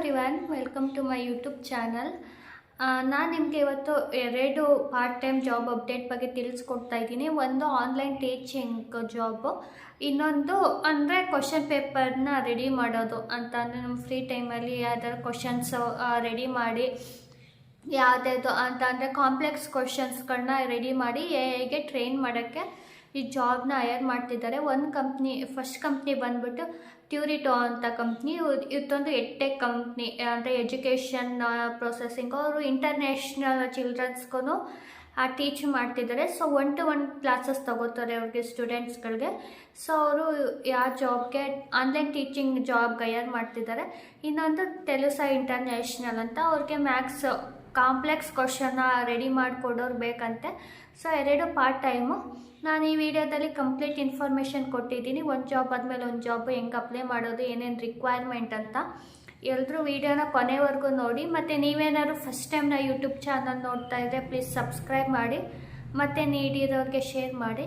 Everyone welcome to my YouTube channel ನಾನು ನಿಮಗೆ ಇವತ್ತು ಎರಡು ಪಾರ್ಟ್ ಟೈಮ್ ಜಾಬ್ ಅಪ್ಡೇಟ್ ಬಗ್ಗೆ ತಿಳಿಸ್ಕೊಡ್ತಾ ಇದ್ದೀನಿ. ಒಂದು ಆನ್ಲೈನ್ ಟೀಚಿಂಗ್ ಜಾಬು ಇನ್ನೊಂದು ಅಂದರೆ ಕ್ವಶನ್ ಪೇಪರ್ನ ರೆಡಿ ಮಾಡೋದು ಅಂತ. ಅಂದರೆ ನಮ್ಮ ಫ್ರೀ ಟೈಮಲ್ಲಿ ಯಾವ್ದಾದ್ರು ಕ್ವಶನ್ಸ್ ರೆಡಿ ಮಾಡಿ ಯಾವುದ್ಯಾವುದು ಅಂತ. ಅಂದರೆ ಕಾಂಪ್ಲೆಕ್ಸ್ ಕ್ವಶನ್ಸ್ಗಳನ್ನ ರೆಡಿ ಮಾಡಿ ಐಗೆ ಟ್ರೈನ್ ಮಾಡೋಕ್ಕೆ ಈ ಜಾಬ್ನ ಹೈಯರ್ ಮಾಡ್ತಿದ್ದಾರೆ. ಒಂದು ಕಂಪ್ನಿ ಫಸ್ಟ್ ಕಂಪ್ನಿ ಬಂದ್ಬಿಟ್ಟು ಟ್ಯೂರಿಟೋ ಅಂತ ಕಂಪ್ನಿ ಇದೊಂದು ಎಟ್ಟೆಕ್ ಕಂಪ್ನಿ ಅಂದರೆ ಎಜುಕೇಷನ್ ಪ್ರೊಸೆಸಿಂಗು ಅವರು ಇಂಟರ್ನ್ಯಾಷನಲ್ ಚಿಲ್ಡ್ರನ್ಸ್ಗೂ ಟೀಚ್ ಮಾಡ್ತಿದ್ದಾರೆ. So one to one classes ತಗೋತಾರೆ ಅವ್ರಿಗೆ ಸ್ಟೂಡೆಂಟ್ಸ್ಗಳಿಗೆ ಸೊ ಅವರು ಯಾವ ಜಾಬ್ಗೆ ಆನ್ಲೈನ್ ಟೀಚಿಂಗ್ ಜಾಬ್ಗೆ ಹೈಯರ್ ಮಾಡ್ತಿದ್ದಾರೆ. ಇನ್ನೊಂದು ತೆಲುಸಾ ಇಂಟರ್ನ್ಯಾಷನಲ್ ಅಂತ ಅವ್ರಿಗೆ ಮ್ಯಾಥ್ಸ್ ಕಾಂಪ್ಲೆಕ್ಸ್ ಕ್ವಶನ್ನ ರೆಡಿ ಮಾಡಿಕೊಡೋರು ಬೇಕಂತೆ. ಸೊ ಎರಡು ಪಾರ್ಟ್ ಟೈಮು ನಾನು ಈ ವಿಡಿಯೋದಲ್ಲಿ ಕಂಪ್ಲೀಟ್ ಇನ್ಫಾರ್ಮೇಷನ್ ಕೊಟ್ಟಿದ್ದೀನಿ. ಒಂದು ಜಾಬ್ ಆದಮೇಲೆ ಒಂದು ಜಾಬ್ ಹೆಂಗೆ ಅಪ್ಲೈ ಮಾಡೋದು, ಏನೇನು ರಿಕ್ವೈರ್ಮೆಂಟ್ ಅಂತ. ಎಲ್ಲರೂ ವಿಡಿಯೋನ ಕೊನೆವರೆಗೂ ನೋಡಿ. ಮತ್ತು ನೀವೇನಾದ್ರು ಫಸ್ಟ್ ಟೈಮ್ ನಾ ಯೂಟ್ಯೂಬ್ ಚಾನಲ್ ನೋಡ್ತಾ ಇದ್ದರೆ ಪ್ಲೀಸ್ ಸಬ್ಸ್ಕ್ರೈಬ್ ಮಾಡಿ. ಮತ್ತು ನೀಡಿರೋರಿಗೆ ಶೇರ್ ಮಾಡಿ.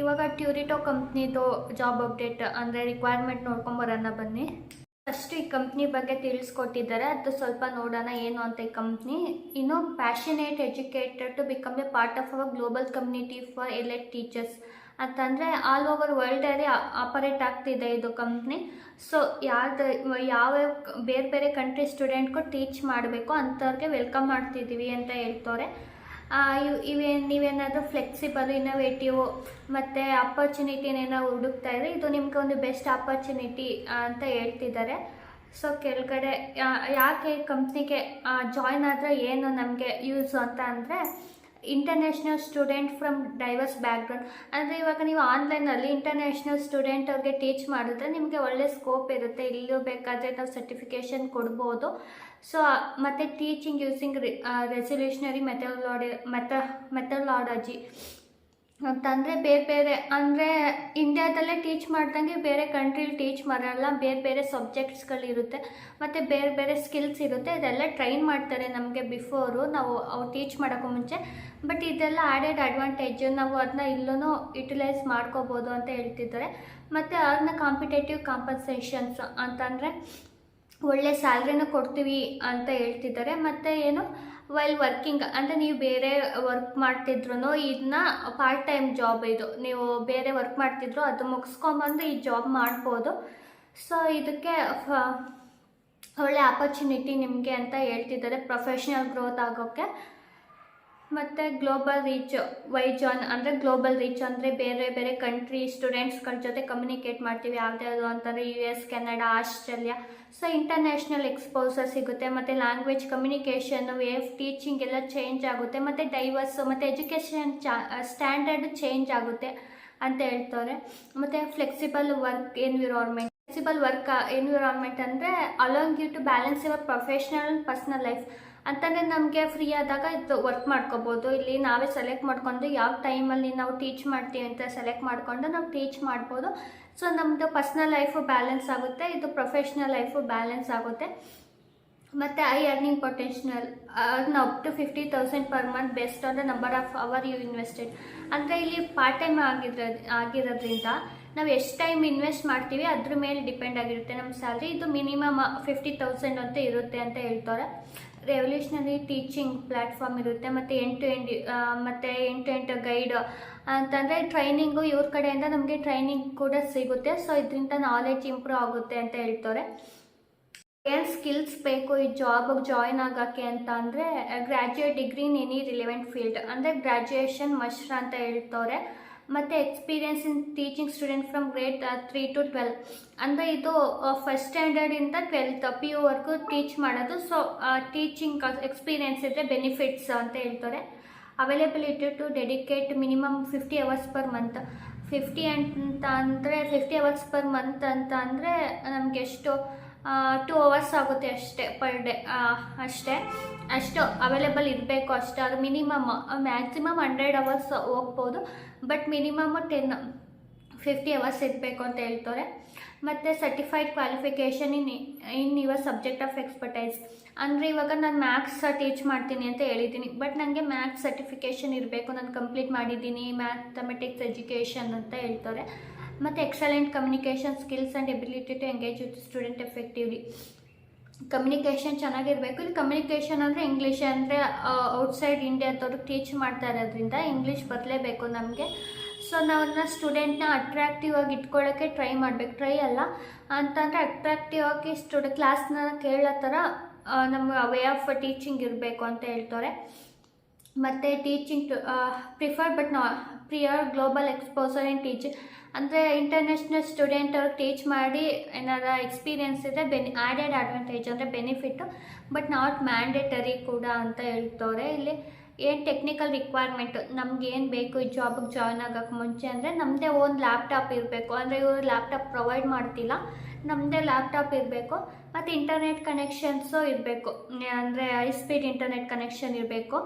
ಇವಾಗ ಟ್ಯೂರಿಟೋ ಕಂಪ್ನಿದು ಜಾಬ್ ಅಪ್ಡೇಟ್ ಅಂದರೆ ರಿಕ್ವೈರ್ಮೆಂಟ್ ನೋಡ್ಕೊಂಬರೋಣ ಬನ್ನಿ. ಫಸ್ಟ್ ಈ ಕಂಪ್ನಿ ಬಗ್ಗೆ ತಿಳಿಸ್ಕೊಟ್ಟಿದ್ದಾರೆ. ಅದು ಸ್ವಲ್ಪ ನೋಡೋಣ ಏನು ಅಂತ ಈ ಕಂಪ್ನಿ ಇನ್ನು passionate educated to become a part of our global community for elect teachers ಅಂತಂದರೆ ಆಲ್ ಓವರ್ ವರ್ಲ್ಡಲ್ಲಿ ಆಪರೇಟ್ ಆಗ್ತಿದೆ ಇದು ಕಂಪ್ನಿ ಸೊ ಯಾವ್ದು ಯಾವ ಬೇರೆ ಬೇರೆ ಕಂಟ್ರಿ ಸ್ಟೂಡೆಂಟ್ಗೂ ಟೀಚ್ ಮಾಡಬೇಕು ಅಂಥವ್ರಿಗೆ ವೆಲ್ಕಮ್ ಮಾಡ್ತಿದ್ದೀವಿ ಅಂತ ಹೇಳ್ತವ್ರೆ ಇವ್ ನೀವೇನಾದರೂ ಫ್ಲೆಕ್ಸಿಬಲ್ ಇನೋವೇಟಿವ್ ಮತ್ತು ಅಪರ್ಚುನಿಟಿನೇನೋ ಹುಡುಕ್ತಾ ಇದ್ರೆ ಇದು ನಿಮ್ಗೆ ಒಂದು ಬೆಸ್ಟ್ ಆಪರ್ಚುನಿಟಿ ಅಂತ ಹೇಳ್ತಿದ್ದಾರೆ. ಸೊ ಕೆಳಗಡೆ ಯಾಕೆ ಕಂಪ್ನಿಗೆ ಜಾಯ್ನ್ ಆದರೆ ಏನು ನಮಗೆ ಯೂಸ್ ಅಂತ ಅಂದರೆ international student from diverse background ಅಂದರೆ ಇವಾಗ ನೀವು ಆನ್ಲೈನಲ್ಲಿ ಇಂಟರ್ನ್ಯಾಷನಲ್ ಸ್ಟೂಡೆಂಟ್ ಅವ್ರಿಗೆ ಟೀಚ್ ಮಾಡಿದ್ರೆ ನಿಮಗೆ ಒಳ್ಳೆ ಸ್ಕೋಪ್ ಇರುತ್ತೆ. ಇಲ್ಲೂ ಬೇಕಾದರೆ ನಾವು ಸರ್ಟಿಫಿಕೇಷನ್ ಕೊಡ್ಬೋದು. ಸೊ ಮತ್ತು ಟೀಚಿಂಗ್ ಯೂಸಿಂಗ್ ರೆಸಲ್ಯೂಷನರಿ ಮೆಥಲಾಡಿ ಮೆಥ ಮೆಥಲಾಡಜಿ ಅಂತಂದರೆ ಬೇರೆ ಬೇರೆ, ಅಂದರೆ ಇಂಡಿಯಾದಲ್ಲೇ ಟೀಚ್ ಮಾಡ್ದಂಗೆ ಬೇರೆ ಕಂಟ್ರೀಲಿ ಟೀಚ್ ಮಾಡಲ್ಲ, ಬೇರೆ ಬೇರೆ ಸಬ್ಜೆಕ್ಟ್ಸ್ಗಳಿರುತ್ತೆ ಮತ್ತು ಬೇರೆ ಬೇರೆ ಸ್ಕಿಲ್ಸ್ ಇರುತ್ತೆ, ಇದೆಲ್ಲ ಟ್ರೈನ್ ಮಾಡ್ತಾರೆ ನಮಗೆ ಬಿಫೋರು ನಾವು ಅವ್ರು ಟೀಚ್ ಮಾಡೋಕ್ಕೂ ಮುಂಚೆ. ಬಟ್ ಇದೆಲ್ಲ ಆ್ಯಡೆಡ್ ಅಡ್ವಾಂಟೇಜು ನಾವು ಅದನ್ನ ಇಲ್ಲೂ ಯುಟಿಲೈಸ್ ಮಾಡ್ಕೋಬೋದು ಅಂತ ಹೇಳ್ತಿದ್ದಾರೆ. ಮತ್ತು ಅದನ್ನ ಕಾಂಪಿಟೇಟಿವ್ ಕಾಂಪನ್ಸೇಷನ್ಸ್ ಅಂತಂದರೆ ಒಳ್ಳೆ ಸ್ಯಾಲ್ರಿನ ಕೊಡ್ತೀವಿ ಅಂತ ಹೇಳ್ತಿದ್ದಾರೆ. ಮತ್ತು ಏನು? ವೈಲ್ ವರ್ಕಿಂಗ್ ಅಂದರೆ ನೀವು ಬೇರೆ ವರ್ಕ್ ಮಾಡ್ತಿದ್ರು ಇದನ್ನ ಪಾರ್ಟ್ ಟೈಮ್ ಜಾಬ್ ಇದು. ನೀವು ಬೇರೆ ವರ್ಕ್ ಮಾಡ್ತಿದ್ರು ಅದು ಮುಗಿಸ್ಕೊಂಬಂದು ಈ ಜಾಬ್ ಮಾಡ್ಬೋದು. ಸೊ ಇದಕ್ಕೆ ಒಳ್ಳೆ ಆಪರ್ಚುನಿಟಿ ನಿಮಗೆ ಅಂತ ಹೇಳ್ತಿದ್ದಾರೆ ಪ್ರೊಫೆಷ್ನಲ್ ಗ್ರೋತ್ ಆಗೋಕ್ಕೆ. ಮತ್ತು ಗ್ಲೋಬಲ್ ರೀಚ್ ವೈಜಾನ್ ಅಂದರೆ ಗ್ಲೋಬಲ್ ರೀಚ್ ಅಂದರೆ ಬೇರೆ ಬೇರೆ ಕಂಟ್ರಿ ಸ್ಟೂಡೆಂಟ್ಸ್ಗಳ ಜೊತೆ ಕಮ್ಯುನಿಕೇಟ್ ಮಾಡ್ತೀವಿ. ಯಾವುದ್ಯಾವುದು ಅಂತಂದರೆ U S Canada Australia so international exposure ಸಿಗುತ್ತೆ, ಮತ್ತು language communication way of teaching ಎಲ್ಲ ಚೇಂಜ್ ಆಗುತ್ತೆ, ಮತ್ತು ಡೈವರ್ಸ್ ಮತ್ತು ಎಜುಕೇಷನ್ ಸ್ಟ್ಯಾಂಡರ್ಡ್ ಚೇಂಜ್ ಆಗುತ್ತೆ ಅಂತ ಹೇಳ್ತಾರೆ. ಮತ್ತು flexible work environment flexible work environment ಅಂದರೆ along you to balance your professional personal life ಅಂತಂದರೆ ನಮಗೆ ಫ್ರೀ ಆದಾಗ ಇದು ವರ್ಕ್ ಮಾಡ್ಕೋಬೋದು. ಇಲ್ಲಿ ನಾವೇ ಸೆಲೆಕ್ಟ್ ಮಾಡ್ಕೊಂಡು ಯಾವ ಟೈಮಲ್ಲಿ ನಾವು ಟೀಚ್ ಮಾಡ್ತೀವಿ ಅಂತ ಸೆಲೆಕ್ಟ್ ಮಾಡಿಕೊಂಡು ನಾವು ಟೀಚ್ ಮಾಡ್ಬೋದು. ಸೊ ನಮ್ಮದು ಪರ್ಸ್ನಲ್ ಲೈಫು ಬ್ಯಾಲೆನ್ಸ್ ಆಗುತ್ತೆ, ಇದು ಪ್ರೊಫೆಷ್ನಲ್ ಲೈಫು ಬ್ಯಾಲೆನ್ಸ್ ಆಗುತ್ತೆ. ಮತ್ತು I earning potential earn up to fifty thousand per month best on the number of our you invested ಅಂದರೆ ಇಲ್ಲಿ ಪಾರ್ಟ್ ಟೈಮ್ ಆಗಿರೋ ಆಗಿರೋದ್ರಿಂದ ನಾವು ಎಷ್ಟು ಟೈಮ್ ಇನ್ವೆಸ್ಟ್ ಮಾಡ್ತೀವಿ, ಅದ್ರ ಮೇಲೆ ಡಿಪೆಂಡ್ ಆಗಿರುತ್ತೆ. ನಮ್ಮ ಸ್ಯಾಲ್ರಿ ಇದು ಮಿನಿಮಮ್ ಫಿಫ್ಟಿ ತೌಸಂಡ್ ಅಂತ ಇರುತ್ತೆ ಅಂತ ಹೇಳ್ತಾರೆ. ರೆವಲ್ಯೂಷನರಿ ಟೀಚಿಂಗ್ ಪ್ಲ್ಯಾಟ್ಫಾರ್ಮ್ ಇರುತ್ತೆ, ಮತ್ತು ಎಂಟು ಎಂಡ್ ಮತ್ತು ಎಂಟು ಎಂಟು ಗೈಡ್ ಅಂತಂದರೆ ಟ್ರೈನಿಂಗು ಇವ್ರ ಕಡೆಯಿಂದ ನಮಗೆ ಟ್ರೈನಿಂಗ್ ಕೂಡ ಸಿಗುತ್ತೆ. ಸೊ ಇದರಿಂದ ನಾಲೆಜ್ ಇಂಪ್ರೂವ್ ಆಗುತ್ತೆ ಅಂತ ಹೇಳ್ತವ್ರೆ ಏನು ಸ್ಕಿಲ್ಸ್ ಬೇಕು ಈ ಜಾಬಿಗೆ ಜಾಯ್ನ್ ಆಗೋಕ್ಕೆ ಅಂತ ಅಂದರೆ graduate degree in any relevant field ಅಂದರೆ ಗ್ರ್ಯಾಜುಯೇಷನ್ ಮಸ್ಟ್ ಅಂತ ಹೇಳ್ತವ್ರೆ ಮತ್ತು experience in teaching student from grade three to twelve ಅಂದರೆ ಇದು ಫಸ್ಟ್ ಸ್ಟ್ಯಾಂಡರ್ಡಿಂದ ಟ್ವೆಲ್ತ್ ಪಿ ಯುವರೆಗೂ ಟೀಚ್ ಮಾಡೋದು. ಸೊ ಟೀಚಿಂಗ್ ಎಕ್ಸ್ಪೀರಿಯನ್ಸ್ ಇದ್ದರೆ ಬೆನಿಫಿಟ್ಸ್ ಅಂತ ಹೇಳ್ತಾರೆ. Availability to dedicate minimum fifty hours per month fifty ಅಂತ ಅಂದರೆ ಫಿಫ್ಟಿ ಅವರ್ಸ್ ಪರ್ ಮಂತ್ ಅಂತ ಅಂದರೆ ನಮಗೆ ಎಷ್ಟು ಟೂ ಅವರ್ಸ್ ಆಗುತ್ತೆ ಅಷ್ಟೇ ಪರ್ ಡೇ ಅಷ್ಟೇ. ಅಷ್ಟು ಅವೈಲೇಬಲ್ ಇರಬೇಕು ಅಷ್ಟೇ. ಅದು ಮಿನಿಮಮ್ ಮ್ಯಾಕ್ಸಿಮಮ್ ಹಂಡ್ರೆಡ್ ಅವರ್ಸ್ ಹೋಗ್ಬೋದು but minimum ten fifty hours ಇರಬೇಕು ಅಂತ ಹೇಳ್ತಾರೆ. ಮತ್ತು certified qualification in in your subject of expertise ಅಂದರೆ ಇವಾಗ ನಾನು ಮ್ಯಾಥ್ಸ್ ಟೀಚ್ ಮಾಡ್ತೀನಿ ಅಂತ ಹೇಳಿದ್ದೀನಿ. ಬಟ್ ನನಗೆ ಮ್ಯಾಥ್ಸ್ ಸರ್ಟಿಫಿಕೇಷನ್ ಇರಬೇಕು. ನಾನು ಕಂಪ್ಲೀಟ್ ಮಾಡಿದ್ದೀನಿ ಮ್ಯಾಥಮೆಟಿಕ್ಸ್ ಎಜುಕೇಷನ್ ಅಂತ ಹೇಳ್ತಾರೆ. ಮತ್ತು excellent communication skills and ability to engage with student effectively communication ಚೆನ್ನಾಗಿರಬೇಕು. ಇಲ್ಲಿ ಕಮ್ಯುನಿಕೇಷನ್ ಅಂದರೆ ಇಂಗ್ಲೀಷ್ ಅಂದರೆ ಔಟ್ಸೈಡ್ ಇಂಡಿಯಾದವ್ರಿಗೆ ಟೀಚ್ ಮಾಡ್ತಾ ಇರೋದ್ರಿಂದ ಇಂಗ್ಲೀಷ್ ಬರಲೇಬೇಕು ನಮಗೆ. ಸೊ ನಾವನ್ನ ಸ್ಟೂಡೆಂಟ್ನ ಅಟ್ರಾಕ್ಟಿವ್ ಆಗಿ ಇಟ್ಕೊಳ್ಳೋಕ್ಕೆ ಟ್ರೈ ಮಾಡಬೇಕು. ಟ್ರೈ ಅಲ್ಲ ಅಂತಂದರೆ ಅಟ್ರಾಕ್ಟಿವ್ ಆಗಿ ಸ್ಟೂಡೆ ಕ್ಲಾಸ್ನ ಕೇಳೋ ಥರ ನಮ್ಮ ವೇ ಆಫ್ ಟೀಚಿಂಗ್ ಇರಬೇಕು ಅಂತ ಹೇಳ್ತಾರೆ. ಮತ್ತು ಟೀಚಿಂಗ್ ಪ್ರಿಫರ್ ಬಟ್ ನಾ prior global exposure in teaching ಅಂದರೆ ಇಂಟರ್ನ್ಯಾಷನಲ್ ಸ್ಟೂಡೆಂಟ್ ಅವ್ರಿಗೆ ಟೀಚ್ ಮಾಡಿ ಏನಾರ ಎಕ್ಸ್ಪೀರಿಯನ್ಸ್ ಇದೆ ಬೆನಿ ಆ್ಯಡೆಡ್ ಅಡ್ವಾಂಟೇಜ್ ಅಂದರೆ ಬೆನಿಫಿಟ್ಟು ಬಟ್ ನಾಟ್ ಮ್ಯಾಂಡೇಟರಿ ಕೂಡ ಅಂತ ಹೇಳ್ತವ್ರೆ ಇಲ್ಲಿ. ಏನು ಟೆಕ್ನಿಕಲ್ ರಿಕ್ವೈರ್ಮೆಂಟು ನಮ್ಗೆ ಏನು ಬೇಕು ಈ ಜಾಬಿಗೆ ಜಾಯ್ನ್ ಆಗೋಕ್ಕೆ ಮುಂಚೆ ಅಂದರೆ ನಮ್ಮದೇ ಓನ್ ಲ್ಯಾಪ್ಟಾಪ್ ಇರಬೇಕು. ಅಂದರೆ ಇವರು ಲ್ಯಾಪ್ಟಾಪ್ ಪ್ರೊವೈಡ್ ಮಾಡ್ತಿಲ್ಲ ನಮ್ಮದೇ ಲ್ಯಾಪ್ಟಾಪ್ ಇರಬೇಕು. ಮತ್ತು ಇಂಟರ್ನೆಟ್ ಕನೆಕ್ಷನ್ಸು ಇರಬೇಕು. ಅಂದರೆ ಹೈ ಸ್ಪೀಡ್ ಇಂಟರ್ನೆಟ್ ಕನೆಕ್ಷನ್ ಇರಬೇಕು.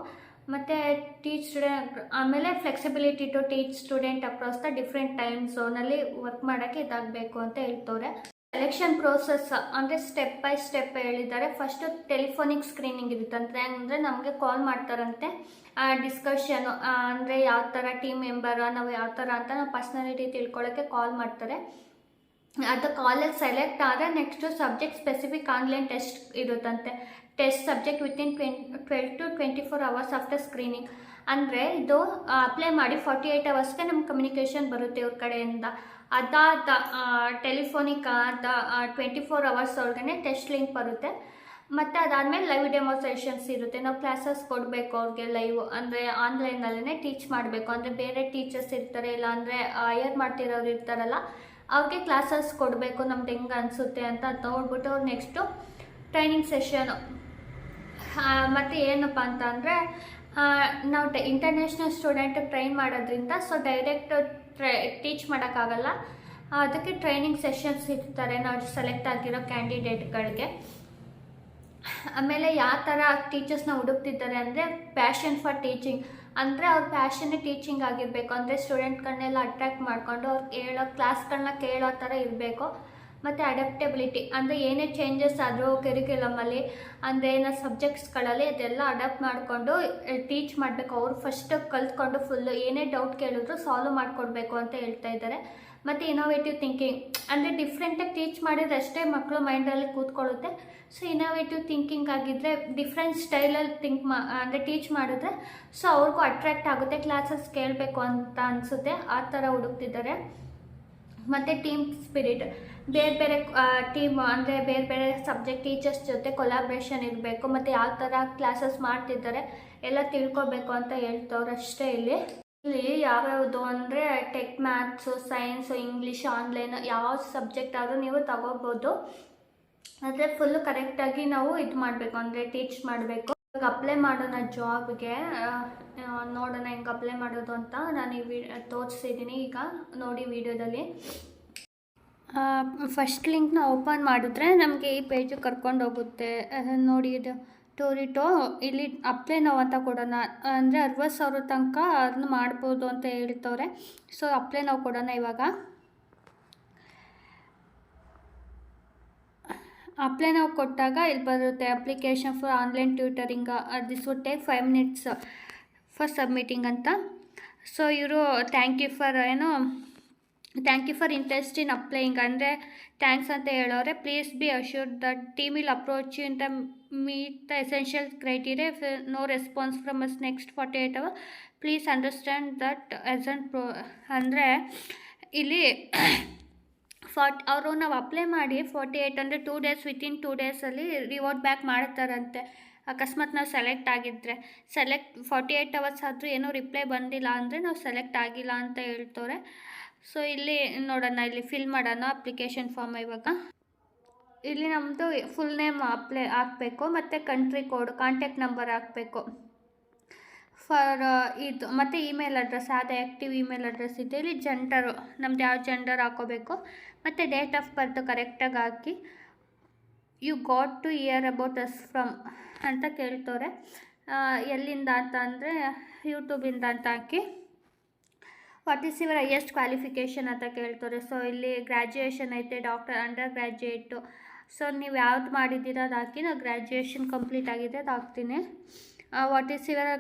ಮತ್ತು ಟೀಚ್ ಸ್ಟೂಡೆಂಟ್ ಆಮೇಲೆ flexibility to teach student across the different time ಝೋನಲ್ಲಿ work ಮಾಡೋಕ್ಕೆ ಇದಾಗಬೇಕು ಅಂತ ಹೇಳ್ತವ್ರೆ. ಸೆಲೆಕ್ಷನ್ ಪ್ರೋಸೆಸ್ ಅಂದರೆ ಸ್ಟೆಪ್ ಬೈ ಸ್ಟೆಪ್ ಹೇಳಿದ್ದಾರೆ. ಫಸ್ಟು ಟೆಲಿಫೋನಿಕ್ ಸ್ಕ್ರೀನಿಂಗ್ ಇರುತ್ತಂತೆ ಅಂದರೆ ನಮಗೆ ಕಾಲ್ ಮಾಡ್ತಾರಂತೆ. ಡಿಸ್ಕಷನು ಅಂದರೆ ಯಾವ ಥರ ಟೀಮ್ ಮೆಂಬರ ನಾವು ಯಾವ ಥರ ಅಂತ ನಾವು ಪರ್ಸ್ನಾಲಿಟಿ ತಿಳ್ಕೊಳ್ಳೋಕ್ಕೆ ಕಾಲ್ ಮಾಡ್ತಾರೆ. ಅದು ಕಾಲೇಜ್ ಸೆಲೆಕ್ಟ್ ಆದರೆ next subject specific online test ಇರುತ್ತಂತೆ. Test subject within twenty twelve to twenty four hours after screening ಅಂದರೆ ಇದು ಅಪ್ಲೈ ಮಾಡಿ ಫಾರ್ಟಿ ಏಯ್ಟ್ ಅವರ್ಸ್ಗೆ ನಮ್ಮ ಕಮ್ಯುನಿಕೇಷನ್ ಬರುತ್ತೆ ಇವ್ರ ಕಡೆಯಿಂದ. ಅದಾದ ಟೆಲಿಫೋನಿಕ್ ಆದ ಟ್ವೆಂಟಿ ಫೋರ್ ಅವರ್ಸ್ ಅವ್ರಿಗೆ ಟೆಸ್ಟ್ ಲಿಂಕ್ ಬರುತ್ತೆ. ಮತ್ತು ಅದಾದಮೇಲೆ ಲೈವ್ ಡೆಮೋಸ್ಟ್ರೇಷನ್ಸ್ ಇರುತ್ತೆ. ನಾವು ಕ್ಲಾಸಸ್ ಕೊಡಬೇಕು ಅವ್ರಿಗೆ ಲೈವ್ ಅಂದರೆ ಆನ್ಲೈನಲ್ಲೇ ಟೀಚ್ ಮಾಡಬೇಕು. ಅಂದರೆ ಬೇರೆ ಟೀಚರ್ಸ್ ಇರ್ತಾರೆ, ಇಲ್ಲ ಅಂದರೆ ಹೈಯರ್ ಮಾಡ್ತಿರೋರು ಇರ್ತಾರಲ್ಲ, ಅವ್ರಿಗೆ ಕ್ಲಾಸಸ್ ಕೊಡಬೇಕು. ನಮ್ದು ಹೆಂಗೆ ಅನಿಸುತ್ತೆ ಅಂತ ಅದ್ ನೋಡ್ಬಿಟ್ಟು ಅವ್ರು ನೆಕ್ಸ್ಟು ಟ್ರೈನಿಂಗ್ ಸೆಷನು ಮತ್ತು ಏನಪ್ಪ ಅಂತ ಅಂದರೆ ನಾವು ಇಂಟರ್ನ್ಯಾಷನಲ್ ಸ್ಟೂಡೆಂಟ್ ಟ್ರೈನ್ ಮಾಡೋದ್ರಿಂದ ಸೊ ಡೈರೆಕ್ಟ್ ಟ್ರೈ ಟೀಚ್ ಮಾಡೋಕ್ಕಾಗಲ್ಲ. ಅದಕ್ಕೆ ಟ್ರೈನಿಂಗ್ ಸೆಷನ್ಸ್ ಇರ್ತಾರೆ ನಾವು ಸೆಲೆಕ್ಟ್ ಆಗಿರೋ ಕ್ಯಾಂಡಿಡೇಟ್ಗಳಿಗೆ ಆಮೇಲೆ ಯಾವ ಥರ ಟೀಚರ್ಸ್ನ ಹುಡುಕ್ತಿದ್ದಾರೆ ಅಂದರೆ ಪ್ಯಾಷನ್ ಫಾರ್ ಟೀಚಿಂಗ್ ಅಂದರೆ ಅವ್ರ ಪ್ಯಾಷನ್ನೇ ಟೀಚಿಂಗ್ ಆಗಿರಬೇಕು. ಅಂದರೆ ಸ್ಟೂಡೆಂಟ್ಗಳನ್ನೆಲ್ಲ ಅಟ್ರ್ಯಾಕ್ಟ್ ಮಾಡಿಕೊಂಡು ಅವ್ರು ಹೇಳೋ ಕ್ಲಾಸ್ಗಳನ್ನ ಕೇಳೋ ಥರ ಇರಬೇಕು. ಮತ್ತು ಅಡಾಪ್ಟೆಬಿಲಿಟಿ ಅಂದರೆ ಏನೇ ಚೇಂಜಸ್ ಆದರೂ ಕೆರಿಕ್ಯುಲಮಲ್ಲಿ ಅಂದರೆ ಏನೋ ಸಬ್ಜೆಕ್ಟ್ಸ್ಗಳಲ್ಲಿ ಅದೆಲ್ಲ ಅಡಾಪ್ಟ್ ಮಾಡಿಕೊಂಡು ಟೀಚ್ ಮಾಡಬೇಕು. ಅವ್ರು ಫಸ್ಟ್ ಕಲ್ತ್ಕೊಂಡು ಫುಲ್ಲು ಏನೇ ಡೌಟ್ ಕೇಳಿದ್ರು ಸಾಲ್ವ್ ಮಾಡಿಕೊಡ್ಬೇಕು ಅಂತ ಹೇಳ್ತಾ ಇದ್ದಾರೆ. ಮತ್ತು ಇನೋವೇಟಿವ್ ಥಿಂಕಿಂಗ್ ಅಂದರೆ ಡಿಫ್ರೆಂಟಾಗಿ ಟೀಚ್ ಮಾಡಿದ್ರೆ ಅಷ್ಟೇ ಮಕ್ಕಳು ಮೈಂಡಲ್ಲಿ ಕೂತ್ಕೊಳ್ಳುತ್ತೆ. ಸೊ ಇನೋವೇಟಿವ್ ಥಿಂಕಿಂಗ್ ಆಗಿದ್ದರೆ ಡಿಫ್ರೆಂಟ್ ಸ್ಟೈಲಲ್ಲಿ ಥಿಂಕ್ ಮಾ, ಅಂದರೆ ಟೀಚ್ ಮಾಡಿದ್ರೆ ಸೊ ಅವ್ರಿಗೂ ಅಟ್ರ್ಯಾಕ್ಟ್ ಆಗುತ್ತೆ ಕ್ಲಾಸಸ್ ಕೇಳಬೇಕು ಅಂತ ಅನಿಸುತ್ತೆ. ಆ ಥರ ಹುಡುಕ್ತಿದ್ದಾರೆ. ಮತ್ತು ಟೀಮ್ ಸ್ಪಿರಿಟ್ ಬೇರೆ ಬೇರೆ ಟೀಮ್ ಅಂದರೆ ಬೇರೆ ಬೇರೆ ಸಬ್ಜೆಕ್ಟ್ ಟೀಚರ್ಸ್ ಜೊತೆ ಕೊಲಾಬ್ರೇಷನ್ ಇರಬೇಕು, ಮತ್ತು ಯಾವ ಥರ ಕ್ಲಾಸಸ್ ಮಾಡ್ತಿದ್ದಾರೆ ಎಲ್ಲ ತಿಳ್ಕೊಬೇಕು ಅಂತ ಹೇಳ್ತವ್ರು ಅಷ್ಟೇ ಇಲ್ಲಿ. ಇಲ್ಲಿ ಯಾವ್ಯಾವುದು ಅಂದರೆ tech maths science English online ಯಾವ ಸಬ್ಜೆಕ್ಟ್ ಆದರೂ ನೀವು ತಗೋಬೋದು. ಆದರೆ ಫುಲ್ಲು ಕರೆಕ್ಟಾಗಿ ನಾವು ಇದು ಮಾಡಬೇಕು, ಅಂದರೆ ಟೀಚ್ ಮಾಡಬೇಕು. ಇವಾಗ ಅಪ್ಲೈ ಮಾಡೋಣ ಜಾಬ್ಗೆ ನೋಡೋಣ ಹೆಂಗೆ ಅಪ್ಲೈ ಮಾಡೋದು ಅಂತ ನಾನು ಈ ವಿ ತೋರಿಸಿದ್ದೀನಿ ಈಗ, ನೋಡಿ ವಿಡಿಯೋದಲ್ಲಿ ಫಸ್ಟ್ ಲಿಂಕ್ನ ಓಪನ್ ಮಾಡಿದ್ರೆ ನಮಗೆ ಈ ಪೇಜು ಕರ್ಕೊಂಡು ಹೋಗುತ್ತೆ. ನೋಡಿ ಇದು ಟೂರಿಟೋ ಇಲ್ಲಿ ಅಪ್ಲೈ ನೋವು ಅಂತ ಕೊಡೋಣ. ಅಂದರೆ ಅರವತ್ತು ಸಾವಿರ ತನಕ ಅದನ್ನ ಮಾಡ್ಬೋದು ಅಂತ ಹೇಳ್ತವ್ರೆ. ಸೊ ಅಪ್ಲೈ ನಾವು ಕೊಡೋಣ ಇವಾಗ. ಅಪ್ಲೈ ನಾವು ಕೊಟ್ಟಾಗ ಇಲ್ಲಿ ಬರುತ್ತೆ application for online tutoring this would take five minutes for submitting ಅಂತ. ಸೊ ಇವರು ಥ್ಯಾಂಕ್ ಯು ಫಾರ್ ಏನು thank you for interest in applying ಅಂದರೆ ಥ್ಯಾಂಕ್ಸ್ ಅಂತ ಹೇಳೋರೆ please be assured that team will approach in the meet the essential criteria no response from us next forty eight hour please understand that S ಅನ್ ಪ್ರೊ ಅಂದರೆ, ಇಲ್ಲಿ forty ಅವರು ನಾವು apply ಮಾಡಿ forty eight ಅಂದರೆ ಟೂ ಡೇಸ್ ವಿತಿನ್ ಟೂ ಡೇಸಲ್ಲಿ revert back ಮಾಡ್ತಾರಂತೆ. ಅಕಸ್ಮಾತ್ ನಾವು ಸೆಲೆಕ್ಟ್ ಆಗಿದ್ದರೆ ಸೆಲೆಕ್ಟ್ ಫಾರ್ಟಿ ಏಯ್ಟ್ ಅವರ್ಸ್ ಆದರೂ ಏನೋ ರಿಪ್ಲೈ ಬಂದಿಲ್ಲ ಅಂದರೆ ನಾವು ಸೆಲೆಕ್ಟ್ ಆಗಿಲ್ಲ ಅಂತ ಹೇಳ್ತವ್ರೆ ಸೊ ಇಲ್ಲಿ ನೋಡೋಣ, ಇಲ್ಲಿ ಫಿಲ್ ಮಾಡೋಣ ಅಪ್ಲಿಕೇಶನ್ ಫಾರ್ಮ್ ಇವಾಗ. ಇಲ್ಲಿ ನಮ್ಮದು ಫುಲ್ ನೇಮ್ ಅಪ್ಲೈ ಹಾಕಬೇಕು, ಮತ್ತು ಕಂಟ್ರಿ ಕೋಡ್ ಕಾಂಟ್ಯಾಕ್ಟ್ ನಂಬರ್ ಹಾಕಬೇಕು. ಫಾರ್ ಇದು, ಮತ್ತು ಇಮೇಲ್ ಅಡ್ರೆಸ್ ಅದೇ ಆ್ಯಕ್ಟಿವ್ ಇಮೇಲ್ ಅಡ್ರೆಸ್ ಇದೆ. ಇಲ್ಲಿ ಜೆಂಡರು ನಮ್ದು ಯಾವ ಜೆಂಡರ್ ಹಾಕೋಬೇಕು, ಮತ್ತು ಡೇಟ್ ಆಫ್ ಬರ್ತ್ ಕರೆಕ್ಟಾಗಿ ಹಾಕಿ. You got to hear about us from ಅಂತ ಕೇಳ್ತವ್ರೆ. ಎಲ್ಲಿಂದ ಅಂತ ಅಂದರೆ ಯೂಟ್ಯೂಬಿಂದ ಅಂತ ಹಾಕಿ. What is your highest qualification ಅಂತ ಕೇಳ್ತಾರೆ. ಸೊ ಇಲ್ಲಿ ಗ್ರ್ಯಾಜುಯೇಷನ್ ಐತೆ ಡಾಕ್ಟರ್ ಅಂಡರ್ ಗ್ರ್ಯಾಜುಯೇಟು ಸೊ ನೀವು ಯಾವ್ದು ಮಾಡಿದ್ದೀರೋ ಅದು ಹಾಕಿ ನಾವು ಗ್ರ್ಯಾಜುಯೇಷನ್ ಕಂಪ್ಲೀಟ್ ಆಗಿದೆ, ಅದು ಹಾಕ್ತೀನಿ. What is your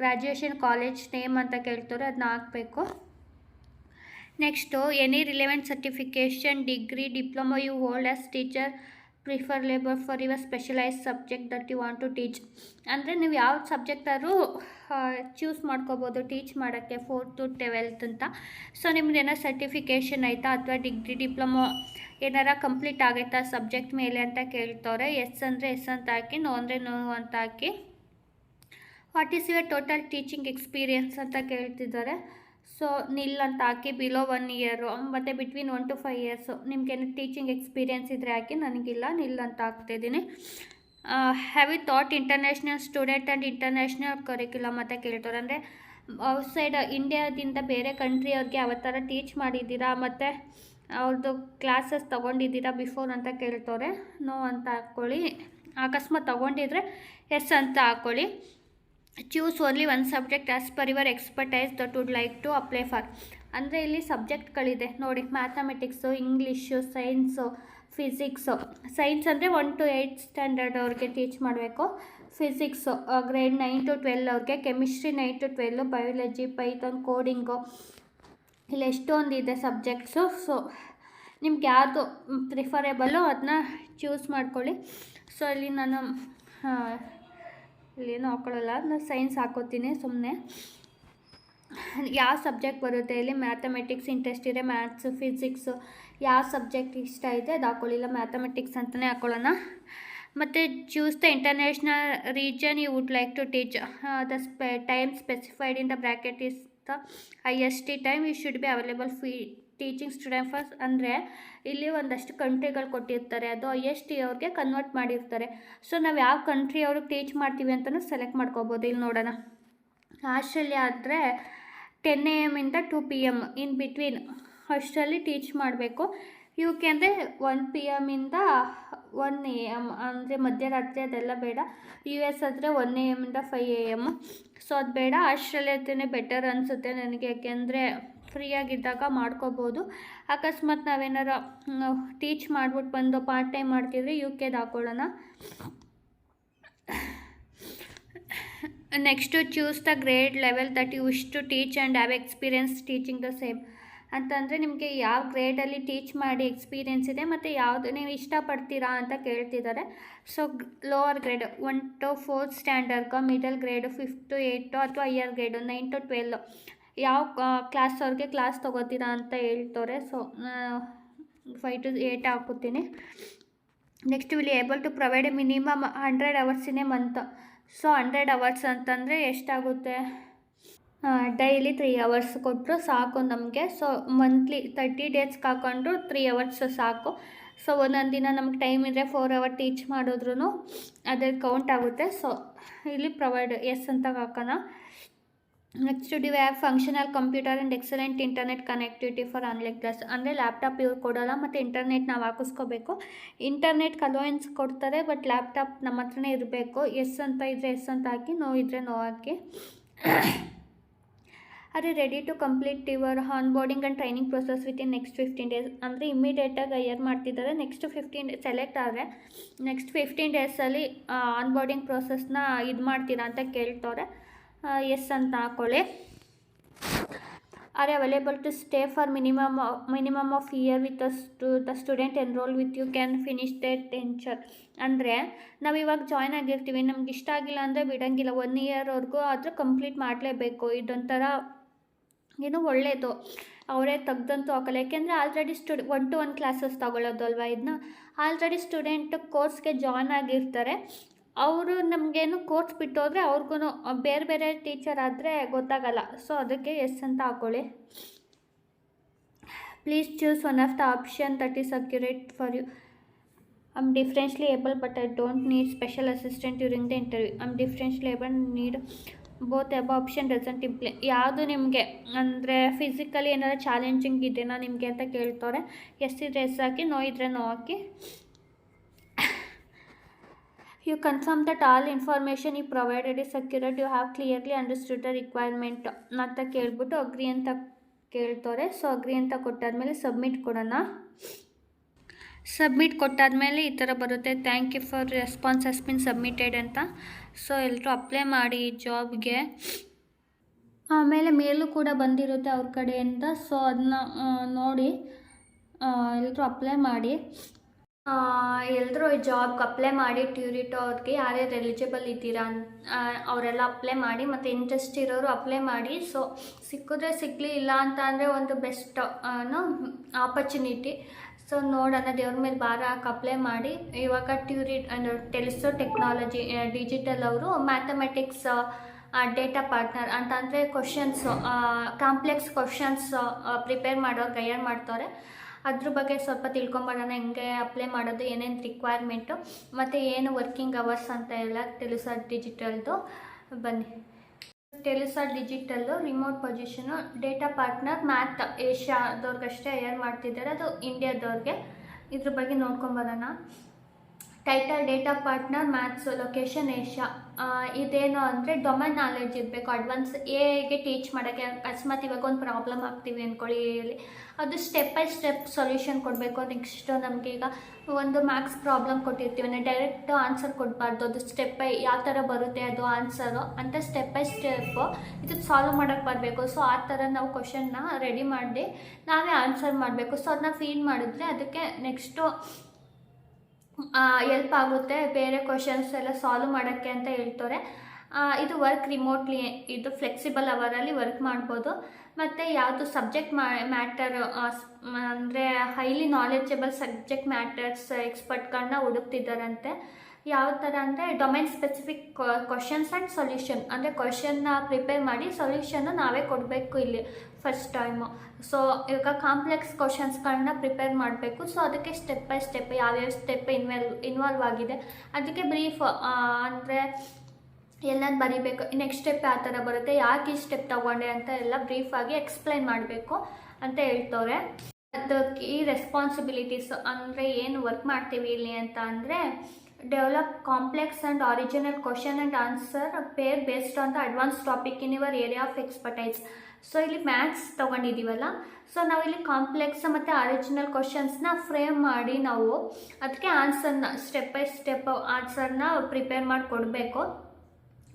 graduation college name ಅಂತ ಕೇಳ್ತಾರೆ ಅದನ್ನ ಹಾಕಬೇಕು. Next any relevant certification degree diploma you hold as teacher prefer labour for your specialise subject that you want to teach ಅಂದರೆ, ನೀವು ಯಾವ ಸಬ್ಜೆಕ್ಟಾದ್ರೂ ಚೂಸ್ ಮಾಡ್ಕೋಬೋದು ಟೀಚ್ ಮಾಡೋಕ್ಕೆ ಫೋರ್ತು ಟ್ವೆಲ್ತ್ ಅಂತ. ಸೊ ನಿಮ್ದು ಏನೋ ಸರ್ಟಿಫಿಕೇಷನ್ ಆಯಿತಾ ಅಥವಾ ಡಿಗ್ರಿ ಡಿಪ್ಲೊಮೊ ಏನಾರ ಕಂಪ್ಲೀಟ್ ಆಗೈತಾ ಸಬ್ಜೆಕ್ಟ್ ಮೇಲೆ ಅಂತ ಕೇಳ್ತವ್ರೆ. ಎಸ್ ಅಂದರೆ ಎಸ್ ಅಂತ ಹಾಕಿ ನೋ ಅಂದರೆ ನೋ ಅಂತ ಹಾಕಿ. What is your total teaching experience ಅಂತ ಕೇಳ್ತಿದ್ದಾರೆ. ಸೊ ನಿಲ್ ಅಂತ ಹಾಕಿ ಬಿಲೋ ಒನ್ ಇಯರು ಮತ್ತು between one to five years ನಿಮಗೇನು ಟೀಚಿಂಗ್ ಎಕ್ಸ್ಪೀರಿಯನ್ಸ್ ಇದ್ದರೆ ಹಾಕಿ, ನನಗಿಲ್ಲ ನಿಲ್ ಅಂತ ಹಾಕ್ತಿದ್ದೀನಿ have you thought international student and international curriculum ಅಂತ ಕೇಳ್ತಾರೆ. ಅಂದರೆ ಔಟ್ಸೈಡ್ ಇಂಡಿಯಾದಿಂದ ಬೇರೆ ಕಂಟ್ರಿ ಅವ್ರಿಗೆ ಯಾವ ಥರ ಟೀಚ್ ಮಾಡಿದ್ದೀರಾ ಮತ್ತು ಅವ್ರದ್ದು ಕ್ಲಾಸಸ್ ತೊಗೊಂಡಿದ್ದೀರಾ ಬಿಫೋರ್ ಅಂತ ಕೇಳ್ತವ್ರೆ ನೋ ಅಂತ ಹಾಕ್ಕೊಳ್ಳಿ ಅಕಸ್ಮಾತ್ ತೊಗೊಂಡಿದ್ರೆ ಎಸ್ ಅಂತ ಹಾಕ್ಕೊಳ್ಳಿ choose only one subject as per your expertise that would like to apply for ಅಂದರೆ ಇಲ್ಲಿ ಸಬ್ಜೆಕ್ಟ್ಗಳಿದೆ ನೋಡಿ mathematics English science physics science ಅಂದರೆ ಒನ್ ಟು ಏಯ್ಟ್ ಸ್ಟ್ಯಾಂಡರ್ಡ್ ಅವ್ರಿಗೆ ಟೀಚ್ ಮಾಡಬೇಕು. Physics grade nine to twelve ಅವ್ರಿಗೆ chemistry nine to twelve biology Python coding ಇಲ್ಲಿ ಎಷ್ಟೊಂದಿದೆ ಸಬ್ಜೆಕ್ಟ್ಸು ಸೊ ನಿಮ್ಗೆ ಯಾವುದು ಪ್ರಿಫರೇಬಲ್ಲು ಅದನ್ನ ಚೂಸ್ ಮಾಡ್ಕೊಳ್ಳಿ. ಸೊ ಇಲ್ಲಿ ನಾನು ಇಲ್ಲೇನು ಹಾಕೊಳ್ಳಲ್ಲ ನಾನು ಸೈನ್ಸ್ ಹಾಕೋತೀನಿ ಸುಮ್ಮನೆ ಯಾವ ಸಬ್ಜೆಕ್ಟ್ ಬರುತ್ತೆ? ಇಲ್ಲಿ ಮ್ಯಾಥಮೆಟಿಕ್ಸ್ ಇಂಟ್ರೆಸ್ಟ್ ಇದೆ ಮ್ಯಾಥ್ಸು ಫಿಸಿಕ್ಸು ಯಾವ ಸಬ್ಜೆಕ್ಟ್ ಇಷ್ಟ ಇದೆ ಅದು ಹಾಕೊಳ್ಳಿಲ್ಲ ಮ್ಯಾಥಮೆಟಿಕ್ಸ್ ಅಂತಲೇ ಹಾಕೊಳ್ಳೋಣ. ಮತ್ತು choose the international region you would like to teach the ಸ್ಪೆ time specified in the bracket is the S T time you should be available fee teaching student first ಅಂದರೆ ಇಲ್ಲಿ ಒಂದಷ್ಟು ಕಂಟ್ರಿಗಳು ಕೊಟ್ಟಿರ್ತಾರೆ, ಅದು ಐ ಎಸ್ ಟಿ ಅವ್ರಿಗೆ convert ಮಾಡಿರ್ತಾರೆ. So ನಾವು ಯಾವ ಕಂಟ್ರಿ ಅವ್ರಿಗೆ ಟೀಚ್ ಮಾಡ್ತೀವಿ ಅಂತಲೂ ಸೆಲೆಕ್ಟ್ ಮಾಡ್ಕೋಬೋದು. ಇಲ್ಲಿ ನೋಡೋಣ. ಆಸ್ಟ್ರೇಲಿಯಾ ಆದರೆ ಟೆನ್ ಎ ಎಂ ಇಂದ to P M in between ಅಷ್ಟರಲ್ಲಿ ಟೀಚ್ ಮಾಡಬೇಕು. ಇವಕ್ಕೆ ಅಂದರೆ ಒನ್ ಪಿ ಎಮ್ಮಿಂದ ಒನ್ ಎ ಎಂ ಅಂದರೆ ಮಧ್ಯರಾತ್ರಿ ಅದೆಲ್ಲ ಬೇಡ. ಯು ಎಸ್ ಆದರೆ ಒನ್ ಎ ಎಮ್ಮಿಂದ ಫೈವ್ ಎ ಎಂ ಸೊ ಅದು ಬೇಡ. ಆಸ್ಟ್ರೇಲಿಯಾದೇ ಬೆಟರ್ ಅನಿಸುತ್ತೆ ನನಗೆ. ಯಾಕೆಂದರೆ ಫ್ರೀಯಾಗಿದ್ದಾಗ ಮಾಡ್ಕೋಬೋದು. ಅಕಸ್ಮಾತ್ ನಾವೇನಾರು ಟೀಚ್ ಮಾಡ್ಬಿಟ್ಟು ಬಂದು ಪಾರ್ಟ್ ಟೈಮ್ ಮಾಡ್ತಿದ್ರೆ ಯು ಕೆದು ಹಾಕೊಳ್ಳೋಣ. Next choose the grade level that you wish to teach and have experience teaching the same ಅಂತಂದರೆ ನಿಮಗೆ ಯಾವ ಗ್ರೇಡಲ್ಲಿ ಟೀಚ್ ಮಾಡಿ ಎಕ್ಸ್ಪೀರಿಯೆನ್ಸ್ ಇದೆ ಮತ್ತು ಯಾವುದು ನೀವು ಇಷ್ಟಪಡ್ತೀರಾ ಅಂತ ಕೇಳ್ತಿದ್ದಾರೆ. So lower grade one to fourth ಸ್ಟ್ಯಾಂಡರ್ಡ್ಗೋ middle grade to eight ಅಥವಾ higher grade nine to twelve ಯಾವ ಕ್ಲಾಸ್ ಅವ್ರಿಗೆ ಕ್ಲಾಸ್ ತೊಗೋತೀರಾ ಅಂತ ಹೇಳ್ತವ್ರೆ. ಸೊ ಫೈ ಟು ಏಯ್ಟ್ ಹಾಕೋತೀನಿ next will able to provide minimum hundred hours in a month so hundred hours ಅಂತಂದರೆ ಎಷ್ಟಾಗುತ್ತೆ? Daily three hours ಕೊಟ್ಟರು ಸಾಕು ನಮಗೆ. ಸೊ ಮಂತ್ಲಿ ತರ್ಟಿ ಡೇಸ್ಗೆ ಹಾಕೊಂಡ್ರು ತ್ರೀ ಅವರ್ಸ್ ಸಾಕು. ಸೊ ಒಂದೊಂದು ದಿನ ನಮ್ಗೆ ಟೈಮ್ ಇದ್ದರೆ ಫೋರ್ ಅವರ್ ಟೀಚ್ ಮಾಡಿದ್ರೂ ಅದ್ರ ಕೌಂಟ್ ಆಗುತ್ತೆ. ಸೊ ಇಲ್ಲಿ ಪ್ರೊವೈಡ್ ಎಸ್ ಅಂತ ಹಾಕೋಣ. ನೆಕ್ಸ್ಟ್ ಡಿ ವ್ಯಾಪ್ functional computer and excellent internet connectivity for online class ಅಂದರೆ ಲ್ಯಾಪ್ಟಾಪ್ ಇವ್ರು ಕೊಡೋಲ್ಲ, ಮತ್ತು ಇಂಟರ್ನೆಟ್ ನಾವು ಹಾಕಿಸ್ಕೋಬೇಕು. ಇಂಟರ್ನೆಟ್ ಕಲೋಯನ್ಸ್ ಕೊಡ್ತಾರೆ ಬಟ್ ಲ್ಯಾಪ್ಟಾಪ್ ನಮ್ಮ ಹತ್ರನೇ ಇರಬೇಕು. ಎಸ್ ಅಂತ ಇದ್ದರೆ ಎಸ್ ಅಂತ ಹಾಕಿ ನೋ ಇದ್ದರೆ no hockey. Are ready to complete your onboarding and training process within next fifteen days ಅಂದರೆ ಇಮಿಡಿಯೇಟಾಗಿ ಹೈಯರ್ ಮಾಡ್ತಿದ್ದಾರೆ. ನೆಕ್ಸ್ಟ್ ಫಿಫ್ಟೀನ್ ಸೆಲೆಕ್ಟ್ ಆದರೆ ನೆಕ್ಸ್ಟ್ ಫಿಫ್ಟೀನ್ ಡೇಸಲ್ಲಿ ಆನ್ ಬೋರ್ಡಿಂಗ್ ಪ್ರೊಸೆಸ್ನ ಇದು ಮಾಡ್ತೀರಾ ಅಂತ ಕೇಳ್ತವ್ರೆ. ಎಸ್ ಅಂತ ಹಾಕೊಳ್ಳಿ. Are available to stay for minimum minimum of year with ಸ್ಟು the student enrol with you can finish the tenure ಅಂದರೆ ನಾವು ಇವಾಗ ಜಾಯ್ನ್ ಆಗಿರ್ತೀವಿ. ನಮ್ಗೆ ಇಷ್ಟ ಆಗಿಲ್ಲ ಅಂದರೆ ಬಿಡೋಂಗಿಲ್ಲ. ಒನ್ ಇಯರ್ವರೆಗೂ ಆದರೂ ಕಂಪ್ಲೀಟ್ ಮಾಡಲೇಬೇಕು. ಇದೊಂಥರ ಏನೋ ಒಳ್ಳೆಯದು ಅವರೇ ತೆಗ್ದಂತೂ ಹಾಕಲ್ಲ. ಯಾಕೆಂದರೆ ಆಲ್ರೆಡಿ ಸ್ಟುಡ್ ಒನ್ ಟು ಒನ್ ಕ್ಲಾಸಸ್ ತಗೊಳ್ಳೋದು ಅಲ್ವಾ ಇದನ್ನ ಆಲ್ರೆಡಿ ಸ್ಟೂಡೆಂಟ್ ಕೋರ್ಸ್ಗೆ ಜಾಯ್ನ್ ಆಗಿರ್ತಾರೆ. ಅವರು ನಮಗೇನು ಕೋರ್ಸ್ ಬಿಟ್ಟೋದ್ರೆ ಅವ್ರಿಗೂ ಬೇರೆ ಬೇರೆ ಟೀಚರ್ ಆದರೆ ಗೊತ್ತಾಗಲ್ಲ. ಸೊ ಅದಕ್ಕೆ ಎಸ್ ಅಂತ ಹಾಕೊಳ್ಳಿ. Please choose one of the option that is accurate for you am differently able but I don't need special assistant during the interview am differently able need both ಎಬ option doesn't imply ಯಾವುದು ನಿಮಗೆ, ಅಂದರೆ physically ಏನಾದ್ರು challenging ಇದೆಯಾ ನಿಮಗೆ ಅಂತ ಕೇಳ್ತವ್ರೆ yes ಇದ್ರೆ yes ಹಾಕಿ ನೋ ಇದ್ರೆ no hockey. You confirm that all information I provided is accurate you have clearly understood the requirement ಅಂತ ಕೇಳ್ಬಿಟ್ಟು ಅಗ್ರಿ ಅಂತ ಕೇಳ್ತವ್ರೆ ಸೊ ಅಗ್ರಿ ಅಂತ ಕೊಟ್ಟಾದ್ಮೇಲೆ ಸಬ್ಮಿಟ್ ಕೊಡೋಣ. ಸಬ್ಮಿಟ್ ಕೊಟ್ಟಾದಮೇಲೆ ಈ ಥರ ಬರುತ್ತೆ. Thank you for response has been submitted ಅಂತ. ಸೊ ಎಲ್ಲರೂ ಅಪ್ಲೈ ಮಾಡಿ ಜಾಬ್ಗೆ ಆಮೇಲೆ ಮೇಲೂ ಕೂಡ ಬಂದಿರುತ್ತೆ ಅವ್ರ ಕಡೆಯಿಂದ ಸೊ ಅದನ್ನ ನೋಡಿ ಎಲ್ಲರೂ ಅಪ್ಲೈ ಮಾಡಿ. ಎಲ್ಲರೂ ಜಾಬ್ಗೆ ಅಪ್ಲೈ ಮಾಡಿ ಟ್ಯೂರಿಟೋ ಅವ್ರಿಗೆ ಯಾರ್ಯಾರು ಎಲಿಜಿಬಲ್ ಇದ್ದೀರಾ ಅವರೆಲ್ಲ ಅಪ್ಲೈ ಮಾಡಿ ಮತ್ತು ಇಂಟ್ರೆಸ್ಟ್ ಇರೋರು ಅಪ್ಲೈ ಮಾಡಿ. ಸೊ ಸಿಕ್ಕಿದ್ರೆ ಸಿಗಲಿ ಇಲ್ಲ ಅಂತ ಒಂದು ಬೆಸ್ಟ್ ಆಪರ್ಚುನಿಟಿ ಸೊ ನೋಡೋಣ ದೇವ್ರ ಮೇಲೆ ಭಾರ ಹಾಕಿ ಅಪ್ಲೈ ಮಾಡಿ. ಇವಾಗ ಟ್ಯೂರಿ ಅಂದರೆ ಟೆಲಿಸೋ ಟೆಕ್ನಾಲಜಿ ಡಿಜಿಟಲ್ ಅವರು ಮ್ಯಾಥಮೆಟಿಕ್ಸ್ ಡೇಟಾ ಪಾರ್ಟ್ನರ್ ಅಂತ ಅಂದರೆ ಕ್ವಶನ್ಸು ಕಾಂಪ್ಲೆಕ್ಸ್ ಕ್ವಶನ್ಸ್ ಪ್ರಿಪೇರ್ ಮಾಡೋ ಗೈಯರ್ ಮಾಡ್ತಾರೆ ಅದ್ರ ಬಗ್ಗೆ ಸ್ವಲ್ಪ ತಿಳ್ಕೊಂಬರೋಣ, ಹೆಂಗೆ ಅಪ್ಲೈ ಮಾಡೋದು, ಏನೇನು ರಿಕ್ವೈರ್ಮೆಂಟು ಮತ್ತು ಏನು ವರ್ಕಿಂಗ್ ಅವರ್ಸ್ ಅಂತ ಎಲ್ಲ ತಿಳಿಸೋ ಡಿಜಿಟಲ್ದು ಬನ್ನಿ. ಟೆಲಿಸಾಟ್ digital remote position data partner math ಏಷ್ಯಾದವ್ರಿಗಷ್ಟೇ hire ಮಾಡ್ತಿದ್ದಾರೆ. ಅದು ಇಂಡಿಯಾದವ್ರಿಗೆ ಇದ್ರ ಬಗ್ಗೆ ನೋಡ್ಕೊಂಬರೋಣ title data partner maths location Asia. ಇದೇನು ಅಂದರೆ ಡೊಮೈನ್ ನಾಲೆಡ್ಜ್ ಇರಬೇಕು. ಅಡ್ವಾನ್ಸ್ ಎಗೆ ಟೀಚ್ ಮಾಡೋಕ್ಕೆ ಅಕಸ್ಮಾತ್ ಇವಾಗ ಒಂದು ಪ್ರಾಬ್ಲಮ್ ಆಗ್ತೀವಿ ಅಂದ್ಕೊಳ್ಳಿ ಎಲ್ಲಿ ಅದು ಸ್ಟೆಪ್ ಬೈ ಸ್ಟೆಪ್ ಸೊಲ್ಯೂಷನ್ ಕೊಡಬೇಕು ನೆಕ್ಸ್ಟು ನಮಗೆ ಈಗ ಒಂದು ಮ್ಯಾಥ್ಸ್ ಪ್ರಾಬ್ಲಮ್ ಕೊಟ್ಟಿರ್ತೀವಿ. ಡೈರೆಕ್ಟ್ ಆನ್ಸರ್ ಕೊಡಬಾರ್ದು. ಅದು ಸ್ಟೆಪ್ ಬೈ ಯಾವ ಥರ ಬರುತ್ತೆ ಅದು ಆನ್ಸರು ಅಂತ ಸ್ಟೆಪ್ ಬೈ ಸ್ಟೆಪ್ಪು ಇದು ಸಾಲ್ವ್ ಮಾಡೋಕ್ಕೆ ಬರಬೇಕು. ಸೊ ಆ ಥರ ನಾವು ಕ್ವಶನ್ನ ರೆಡಿ ಮಾಡಿ ನಾವೇ ಆನ್ಸರ್ ಮಾಡಬೇಕು. ಸೊ ಅದನ್ನ ಫೀಡ್ ಮಾಡಿದ್ರೆ ಅದಕ್ಕೆ ನೆಕ್ಸ್ಟು ಎಲ್ಪ್ ಆಗುತ್ತೆ, ಬೇರೆ ಕ್ವಶನ್ಸ್ ಎಲ್ಲ ಸಾಲ್ವ್ ಮಾಡೋಕ್ಕೆ ಅಂತ ಹೇಳ್ತಾರೆ. ಇದು ವರ್ಕ್ ರಿಮೋಟ್ಲಿ ಇದು ಫ್ಲೆಕ್ಸಿಬಲ್ ಅವರಲ್ಲಿ ವರ್ಕ್ ಮಾಡ್ಬೋದು. ಮತ್ತು ಯಾವುದು ಸಬ್ಜೆಕ್ಟ್ ಮ್ಯಾಟರ್ ಅಂದರೆ ಹೈಲಿ ನಾಲೆಜಬಲ್ ಸಬ್ಜೆಕ್ಟ್ ಮ್ಯಾಟರ್ಸ್ ಎಕ್ಸ್ಪರ್ಟ್ಗಳನ್ನ ಹುಡುಕ್ತಿದ್ದಾರಂತೆ. ಯಾವ ಥರ ಅಂದರೆ domain specific questions and solution ಅಂದರೆ ಕ್ವಶನ್ನ ಪ್ರಿಪೇರ್ ಮಾಡಿ ಸೊಲ್ಯೂಷನ್ನು ನಾವೇ ಕೊಡಬೇಕು ಇಲ್ಲಿ. ಫಸ್ಟ್ ಟೈಮು ಸೊ ಇವಾಗ ಕಾಂಪ್ಲೆಕ್ಸ್ ಕ್ವಶನ್ಸ್ಗಳನ್ನ ಪ್ರಿಪೇರ್ ಮಾಡಬೇಕು. ಸೊ ಅದಕ್ಕೆ ಸ್ಟೆಪ್ ಬೈ ಸ್ಟೆಪ್ ಯಾವ್ಯಾವ ಸ್ಟೆಪ್ ಇನ್ವೆಲ್ ಇನ್ವಾಲ್ವ್ ಆಗಿದೆ. ಅದಕ್ಕೆ ಬ್ರೀಫ್ ಅಂದರೆ ಎಲ್ಲದು ಬರಿಬೇಕು. ನೆಕ್ಸ್ಟ್ ಸ್ಟೆಪ್ ಯಾವ ಥರ ಬರುತ್ತೆ, ಯಾಕೆ ಈ ಸ್ಟೆಪ್ ತಗೊಂಡೆ ಅಂತ ಎಲ್ಲ ಬ್ರೀಫಾಗಿ ಎಕ್ಸ್ಪ್ಲೈನ್ ಮಾಡಬೇಕು ಅಂತ ಹೇಳ್ತವ್ರೆ. ಅದಕ್ಕೆ ಈ ರೆಸ್ಪಾನ್ಸಿಬಿಲಿಟೀಸ್ ಅಂದರೆ ಏನು ವರ್ಕ್ ಮಾಡ್ತೀವಿ ಇಲ್ಲಿ ಅಂತ ಅಂದರೆ develop complex and original question and answer pair based on the advance topic in your area of expertise so ಇಲ್ಲಿ ಮ್ಯಾಥ್ಸ್ ತೊಗೊಂಡಿದ್ದೀವಲ್ಲ ಸೊ ನಾವಿಲ್ಲಿ ಕಾಂಪ್ಲೆಕ್ಸ್ ಮತ್ತು ಆರಿಜಿನಲ್ ಕ್ವಶನ್ಸ್ನ ಫ್ರೇಮ್ ಮಾಡಿ ನಾವು ಅದಕ್ಕೆ ಆನ್ಸರ್ನ ಸ್ಟೆಪ್ ಬೈ ಸ್ಟೆಪ್ ಆನ್ಸರ್ನ ಪ್ರಿಪೇರ್ ಮಾಡಿ ಕೊಡಬೇಕು.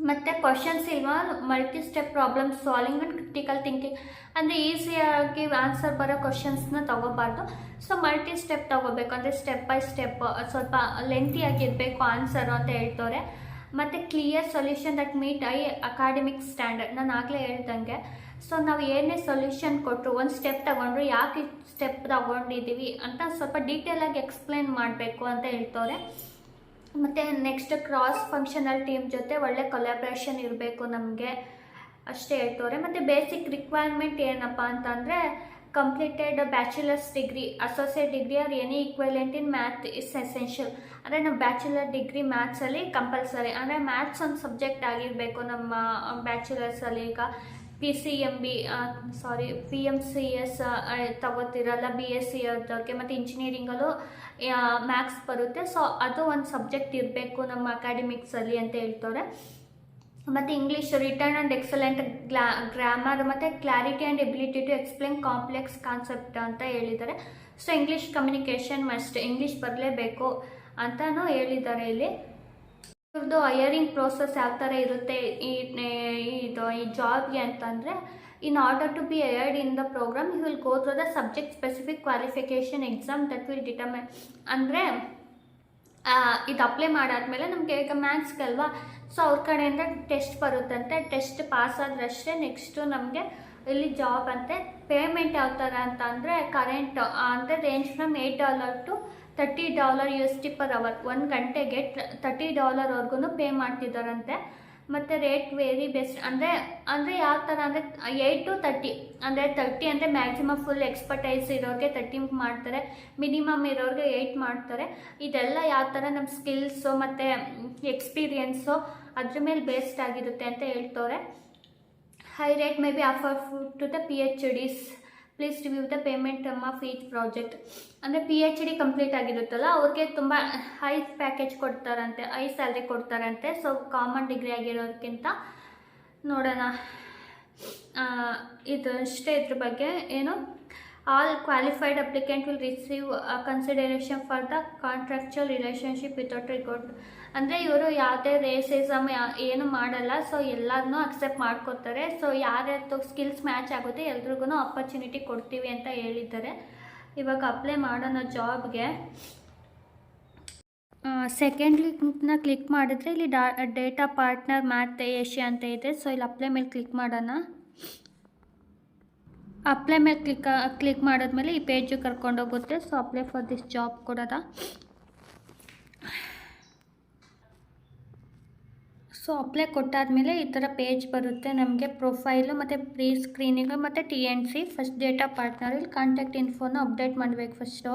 ಮತ್ತು ಕ್ವಶನ್ಸ್ ಇಲ್ವಾ? Multi step problem solving and critical thinking ಅಂದರೆ ಈಸಿಯಾಗಿ ಆನ್ಸರ್ ಬರೋ ಕ್ವಶನ್ಸ್ನ ತೊಗೋಬಾರ್ದು. ಸೊ ಮಲ್ಟಿ ಸ್ಟೆಪ್ ತೊಗೋಬೇಕು. ಅಂದರೆ ಸ್ಟೆಪ್ ಬೈ ಸ್ಟೆಪ್ ಸ್ವಲ್ಪ ಲೆಂತಿಯಾಗಿರಬೇಕು ಆನ್ಸರು ಅಂತ ಹೇಳ್ತವ್ರೆ. ಮತ್ತು clear solution that meet high academic standard ನಾನು ಆಗಲೇ ಹೇಳ್ದಂಗೆ. ಸೊ ನಾವು ಏನೇ ಸೊಲ್ಯೂಷನ್ ಕೊಟ್ಟರು ಒಂದು ಸ್ಟೆಪ್ ತಗೊಂಡ್ರು, ಯಾಕೆ ಸ್ಟೆಪ್ ತಗೊಂಡಿದ್ದೀವಿ ಅಂತ ಸ್ವಲ್ಪ ಡೀಟೇಲಾಗಿ ಎಕ್ಸ್ಪ್ಲೇನ್ ಮಾಡಬೇಕು ಅಂತ ಹೇಳ್ತವ್ರೆ. ಮತ್ತು ನೆಕ್ಸ್ಟ್ ಕ್ರಾಸ್ ಫಂಕ್ಷನಲ್ ಟೀಮ್ ಜೊತೆ ಒಳ್ಳೆ ಕೊಲಾಬ್ರೇಷನ್ ಇರಬೇಕು ನಮಗೆ ಅಷ್ಟೇ ಹೇಳ್ತವ್ರೆ. ಮತ್ತು ಬೇಸಿಕ್ ರಿಕ್ವೈರ್ಮೆಂಟ್ ಏನಪ್ಪ ಅಂತಂದರೆ completed bachelor's degree associate degree or any equivalent in math is essential ಅಂದರೆ ನಾವು ಬ್ಯಾಚುಲರ್ ಡಿಗ್ರಿ ಮ್ಯಾಥ್ಸಲ್ಲಿ ಕಂಪಲ್ಸರಿ ಅಂದರೆ ಮ್ಯಾಥ್ಸ್ ಒಂದು ಸಬ್ಜೆಕ್ಟ್ ಆಗಿರಬೇಕು ನಮ್ಮ ಬ್ಯಾಚುಲರ್ಸಲ್ಲಿ ಈಗ. P C M B sorry P M C S ತಗೋತಿರಲ್ಲ B S C ಅದಕ್ಕೆ ಮತ್ತು ಇಂಜಿನಿಯರಿಂಗಲ್ಲೂ ಮ್ಯಾಥ್ಸ್ ಬರುತ್ತೆ. ಸೊ ಅದು ಒಂದು ಸಬ್ಜೆಕ್ಟ್ ಇರಬೇಕು ನಮ್ಮ ಅಕಾಡೆಮಿಕ್ಸಲ್ಲಿ ಅಂತ ಹೇಳ್ತವ್ರೆ ಮತ್ತು ಇಂಗ್ಲೀಷ್ ರಿಟರ್ನ್ ಆ್ಯಂಡ್ ಎಕ್ಸಲೆಂಟ್ ಗ್ಲಾ ಗ್ರಾಮರ್ ಮತ್ತು clarity and ability to explain complex concept ಅಂತ ಹೇಳಿದ್ದಾರೆ. So English communication must English ಬರಲೇಬೇಕು ಅಂತಲೂ ಹೇಳಿದ್ದಾರೆ ಇಲ್ಲಿ. ಇವ್ರದ್ದು ಹೈಯರಿಂಗ್ ಪ್ರೋಸೆಸ್ ಯಾವ ಥರ ಇರುತ್ತೆ? ಈ ಇದು, ಈ ಜಾಬ್ಗೆ ಅಂತಂದರೆ in order to be hired in the program you will go through the subject specific qualification exam that will determine ಅಂದರೆ ಇದು ಅಪ್ಲೈ ಮಾಡಾದ್ಮೇಲೆ ನಮಗೆ ಈಗ ಮ್ಯಾಥ್ಸ್ಗಲ್ವಾ ಸೊ ಅವ್ರ ಕಡೆಯಿಂದ ಟೆಸ್ಟ್ ಬರುತ್ತಂತೆ. ಟೆಸ್ಟ್ ಪಾಸ್ ಆದ್ರಷ್ಟೇ ನೆಕ್ಸ್ಟು ನಮಗೆ ಇಲ್ಲಿ ಜಾಬ್ ಅಂತೆ. ಪೇಮೆಂಟ್ ಯಾವ ಥರ ಅಂತ ಅಂದರೆ ಕರೆಂಟ್ ಅಂದರೆ range from eight dollar to thirty dollar U S T per hour ಒಂದು ಗಂಟೆಗೆ ತರ್ಟಿ ಡಾಲರ್ವರೆಗೂ ಪೇ ಮಾಡ್ತಿದ್ದಾರಂತೆ. ಮತ್ತು ರೇಟ್ ವೆರಿ ಬೆಸ್ಟ್ ಅಂದರೆ ಅಂದರೆ ಯಾವ ಥರ ಅಂದರೆ ಏಯ್ಟ್ ಟು ತರ್ಟಿ ಅಂದರೆ ತರ್ಟಿ ಅಂದರೆ ಮ್ಯಾಕ್ಸಿಮಮ್ ಫುಲ್ ಎಕ್ಸ್ಪರ್ಟೈಸ್ ಇರೋರಿಗೆ ತರ್ಟಿ ಮಾಡ್ತಾರೆ. ಮಿನಿಮಮ್ ಇರೋರಿಗೆ ಏಯ್ಟ್ ಮಾಡ್ತಾರೆ. ಇದೆಲ್ಲ ಯಾವ ಥರ ನಮ್ಮ ಸ್ಕಿಲ್ಸು ಮತ್ತು ಎಕ್ಸ್ಪೀರಿಯನ್ಸು ಅದ್ರ ಮೇಲೆ ಬೇಸ್ಡ್ ಆಗಿರುತ್ತೆ ಅಂತ ಹೇಳ್ತವ್ರೆ. High rate may be offer to the P H Ds please review the payment of each project ಅಂದರೆ ಪಿ ಎಚ್ ಡಿ ಕಂಪ್ಲೀಟ್ ಆಗಿರುತ್ತಲ್ಲ, ಅವ್ರಿಗೆ ತುಂಬ ಹೈ ಪ್ಯಾಕೇಜ್ ಕೊಡ್ತಾರಂತೆ ಹೈ ಸ್ಯಾಲ್ರಿ ಕೊಡ್ತಾರಂತೆ. ಸೊ ಕಾಮನ್ ಡಿಗ್ರಿ ಆಗಿರೋದಕ್ಕಿಂತ ನೋಡೋಣ. ಇದು ಅಷ್ಟೇ ಇದ್ರ ಬಗ್ಗೆ. ಏನು? All qualified applicant will receive consideration for the contractual relationship without regard ಅಂದರೆ ಇವರು ಯಾವುದೇ ರೇಸಿಸಮ್ ಏನು ಮಾಡಲ್ಲ ಸೊ ಎಲ್ಲರನ್ನೂ ಅಕ್ಸೆಪ್ಟ್ ಮಾಡ್ಕೋತಾರೆ. ಸೊ ಯಾರ್ಯಾರು ಸ್ಕಿಲ್ಸ್ ಮ್ಯಾಚ್ ಆಗುತ್ತೆ ಎಲ್ರಿಗೂ ಆಪರ್ಚುನಿಟಿ ಕೊಡ್ತೀವಿ ಅಂತ ಹೇಳಿದ್ದಾರೆ. ಇವಾಗ ಅಪ್ಲೈ ಮಾಡೋಣ ಜಾಬ್ಗೆ ಸೆಕೆಂಡ್ ಲಿಂಕ್ನ ಕ್ಲಿಕ್ ಮಾಡಿದ್ರೆ ಇಲ್ಲಿ ಡಾ ಡೇಟಾ ಪಾರ್ಟ್ನರ್ ಮ್ಯಾಥ್ ಏಷ್ಯಾ ಅಂತ ಇದೆ. ಸೊ ಇಲ್ಲಿ ಅಪ್ಲೈ ಮೇಲೆ ಕ್ಲಿಕ್ ಮಾಡೋಣ. ಅಪ್ಲೈ ಮೇಲೆ ಕ್ಲಿಕ್ ಕ್ಲಿಕ್ ಮಾಡಿದ್ಮೇಲೆ ಈ page ಕರ್ಕೊಂಡೋಗುತ್ತೆ. So apply for this job ಕೊಡೋದ? So apply ಕೊಟ್ಟಾದಮೇಲೆ ಈ ಥರ ಪೇಜ್ ಬರುತ್ತೆ ನಮಗೆ ಪ್ರೊಫೈಲು ಮತ್ತು ಪ್ರೀ ಸ್ಕ್ರೀನಿಂಗು ಮತ್ತು T N C first data partner ಇಲ್ಲಿ ಕಾಂಟ್ಯಾಕ್ಟ್ ಇನ್ಫೋನ ಅಪ್ಡೇಟ್ ಮಾಡಬೇಕು ಫಸ್ಟು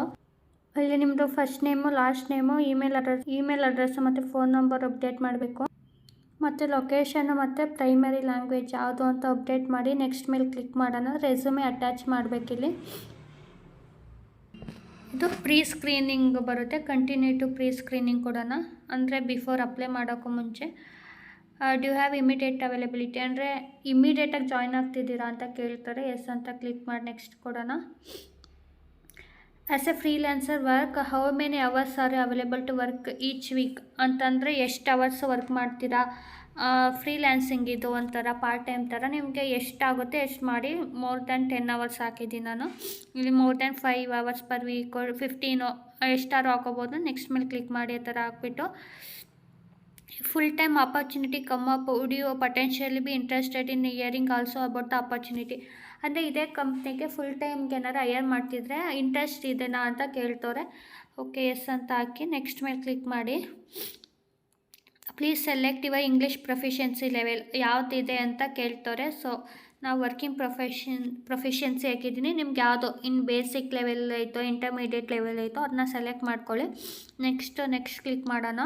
ಅಲ್ಲಿ ನಿಮ್ಮದು first name last name email address email address ಮತ್ತು ಫೋನ್ ನಂಬರ್ ಅಪ್ಡೇಟ್ ಮಾಡಬೇಕು. ಮತ್ತು ಲೊಕೇಶನ್ನು ಮತ್ತು ಪ್ರೈಮರಿ ಲ್ಯಾಂಗ್ವೇಜ್ ಯಾವುದು ಅಂತ ಅಪ್ಡೇಟ್ ಮಾಡಿ ನೆಕ್ಸ್ಟ್ ಮೇಲೆ ಕ್ಲಿಕ್ ಮಾಡೋಣ. ರೆಸ್ಯೂಮೆ ಅಟ್ಯಾಚ್ ಮಾಡಬೇಕಿಲ್ಲಿ ಇದು ಪ್ರೀ ಸ್ಕ್ರೀನಿಂಗ್ ಬರುತ್ತೆ. ಕಂಟಿನ್ಯೂ ಟು ಪ್ರೀ ಸ್ಕ್ರೀನಿಂಗ್ ಕೊಡೋಣ. ಅಂದರೆ ಬಿಫೋರ್ ಅಪ್ಲೈ ಮಾಡೋಕ್ಕೂ ಮುಂಚೆ. ಡ್ಯೂ ಹ್ಯಾವ್ ಇಮಿಡಿಯೇಟ್ ಅವೈಲಬಿಲಿಟಿ ಅಂದರೆ ಇಮಿಡಿಯೇಟಾಗಿ ಜಾಯ್ನ್ ಆಗ್ತಿದ್ದೀರಾ ಅಂತ ಕೇಳ್ತಾರೆ. ಎಸ್ ಅಂತ ಕ್ಲಿಕ್ ಮಾಡಿ ನೆಕ್ಸ್ಟ್ ಕೊಡೋಣ. As a freelancer work how many hours are available to work each week ಅಂತಂದರೆ ಎಷ್ಟು ಅವರ್ಸ್ ವರ್ಕ್ ಮಾಡ್ತೀರಾ? ಫ್ರೀಲ್ಯಾನ್ಸಿಂಗ್ ಇದು ಒಂಥರ ಪಾರ್ಟ್ ಟೈಮ್ ಥರ ನಿಮಗೆ ಎಷ್ಟಾಗುತ್ತೆ ಎಷ್ಟು ಮಾಡಿ ಮೋರ್ ದ್ಯಾನ್ ಟೆನ್ ಅವರ್ಸ್ ಹಾಕಿದ್ದೀನಿ ನಾನು. ಇಲ್ಲಿ more than five hours per week fifteen ಎಷ್ಟಾರು ಹಾಕೋಬೋದು. ನೆಕ್ಸ್ಟ್ ಮೇಲೆ ಕ್ಲಿಕ್ ಮಾಡಿ ಆ ಥರ ಹಾಕ್ಬಿಟ್ಟು. Full time opportunity come up would you potentially be interested in hearing also about the opportunity ಅಂದರೆ ಇದೇ ಕಂಪ್ನಿಗೆ ಫುಲ್ ಟೈಮ್ಗೆ ಏನಾರು ಹೈಯರ್ ಮಾಡ್ತಿದ್ರೆ ಇಂಟ್ರೆಸ್ಟ್ ಇದೆನಾ ಅಂತ ಕೇಳ್ತವ್ರೆ. ಓಕೆ ಎಸ್ ಅಂತ ಹಾಕಿ ನೆಕ್ಸ್ಟ್ ಮೇಲೆ ಕ್ಲಿಕ್ ಮಾಡಿ. ಪ್ಲೀಸ್ ಸೆಲೆಕ್ಟ್ ಇವ ಇಂಗ್ಲೀಷ್ ಪ್ರೊಫಿಷಿಯನ್ಸಿ ಲೆವೆಲ್ ಯಾವುದಿದೆ ಅಂತ ಕೇಳ್ತವ್ರೆ. ಸೊ ನಾವು ವರ್ಕಿಂಗ್ ಪ್ರೊಫೆಷನ್ ಪ್ರೊಫೆಷನ್ಸಿ ಹಾಕಿದ್ದೀನಿ ನಿಮ್ಗೆ ಯಾವುದು ಇನ್ ಬೇಸಿಕ್ ಲೆವೆಲ್ ಐತೋ ಇಂಟರ್ಮೀಡಿಯೇಟ್ ಲೆವೆಲ್ ಐತೋ ಅದನ್ನ ಸೆಲೆಕ್ಟ್ ಮಾಡ್ಕೊಳ್ಳಿ. ನೆಕ್ಸ್ಟ್ ನೆಕ್ಸ್ಟ್ ಕ್ಲಿಕ್ ಮಾಡೋಣ.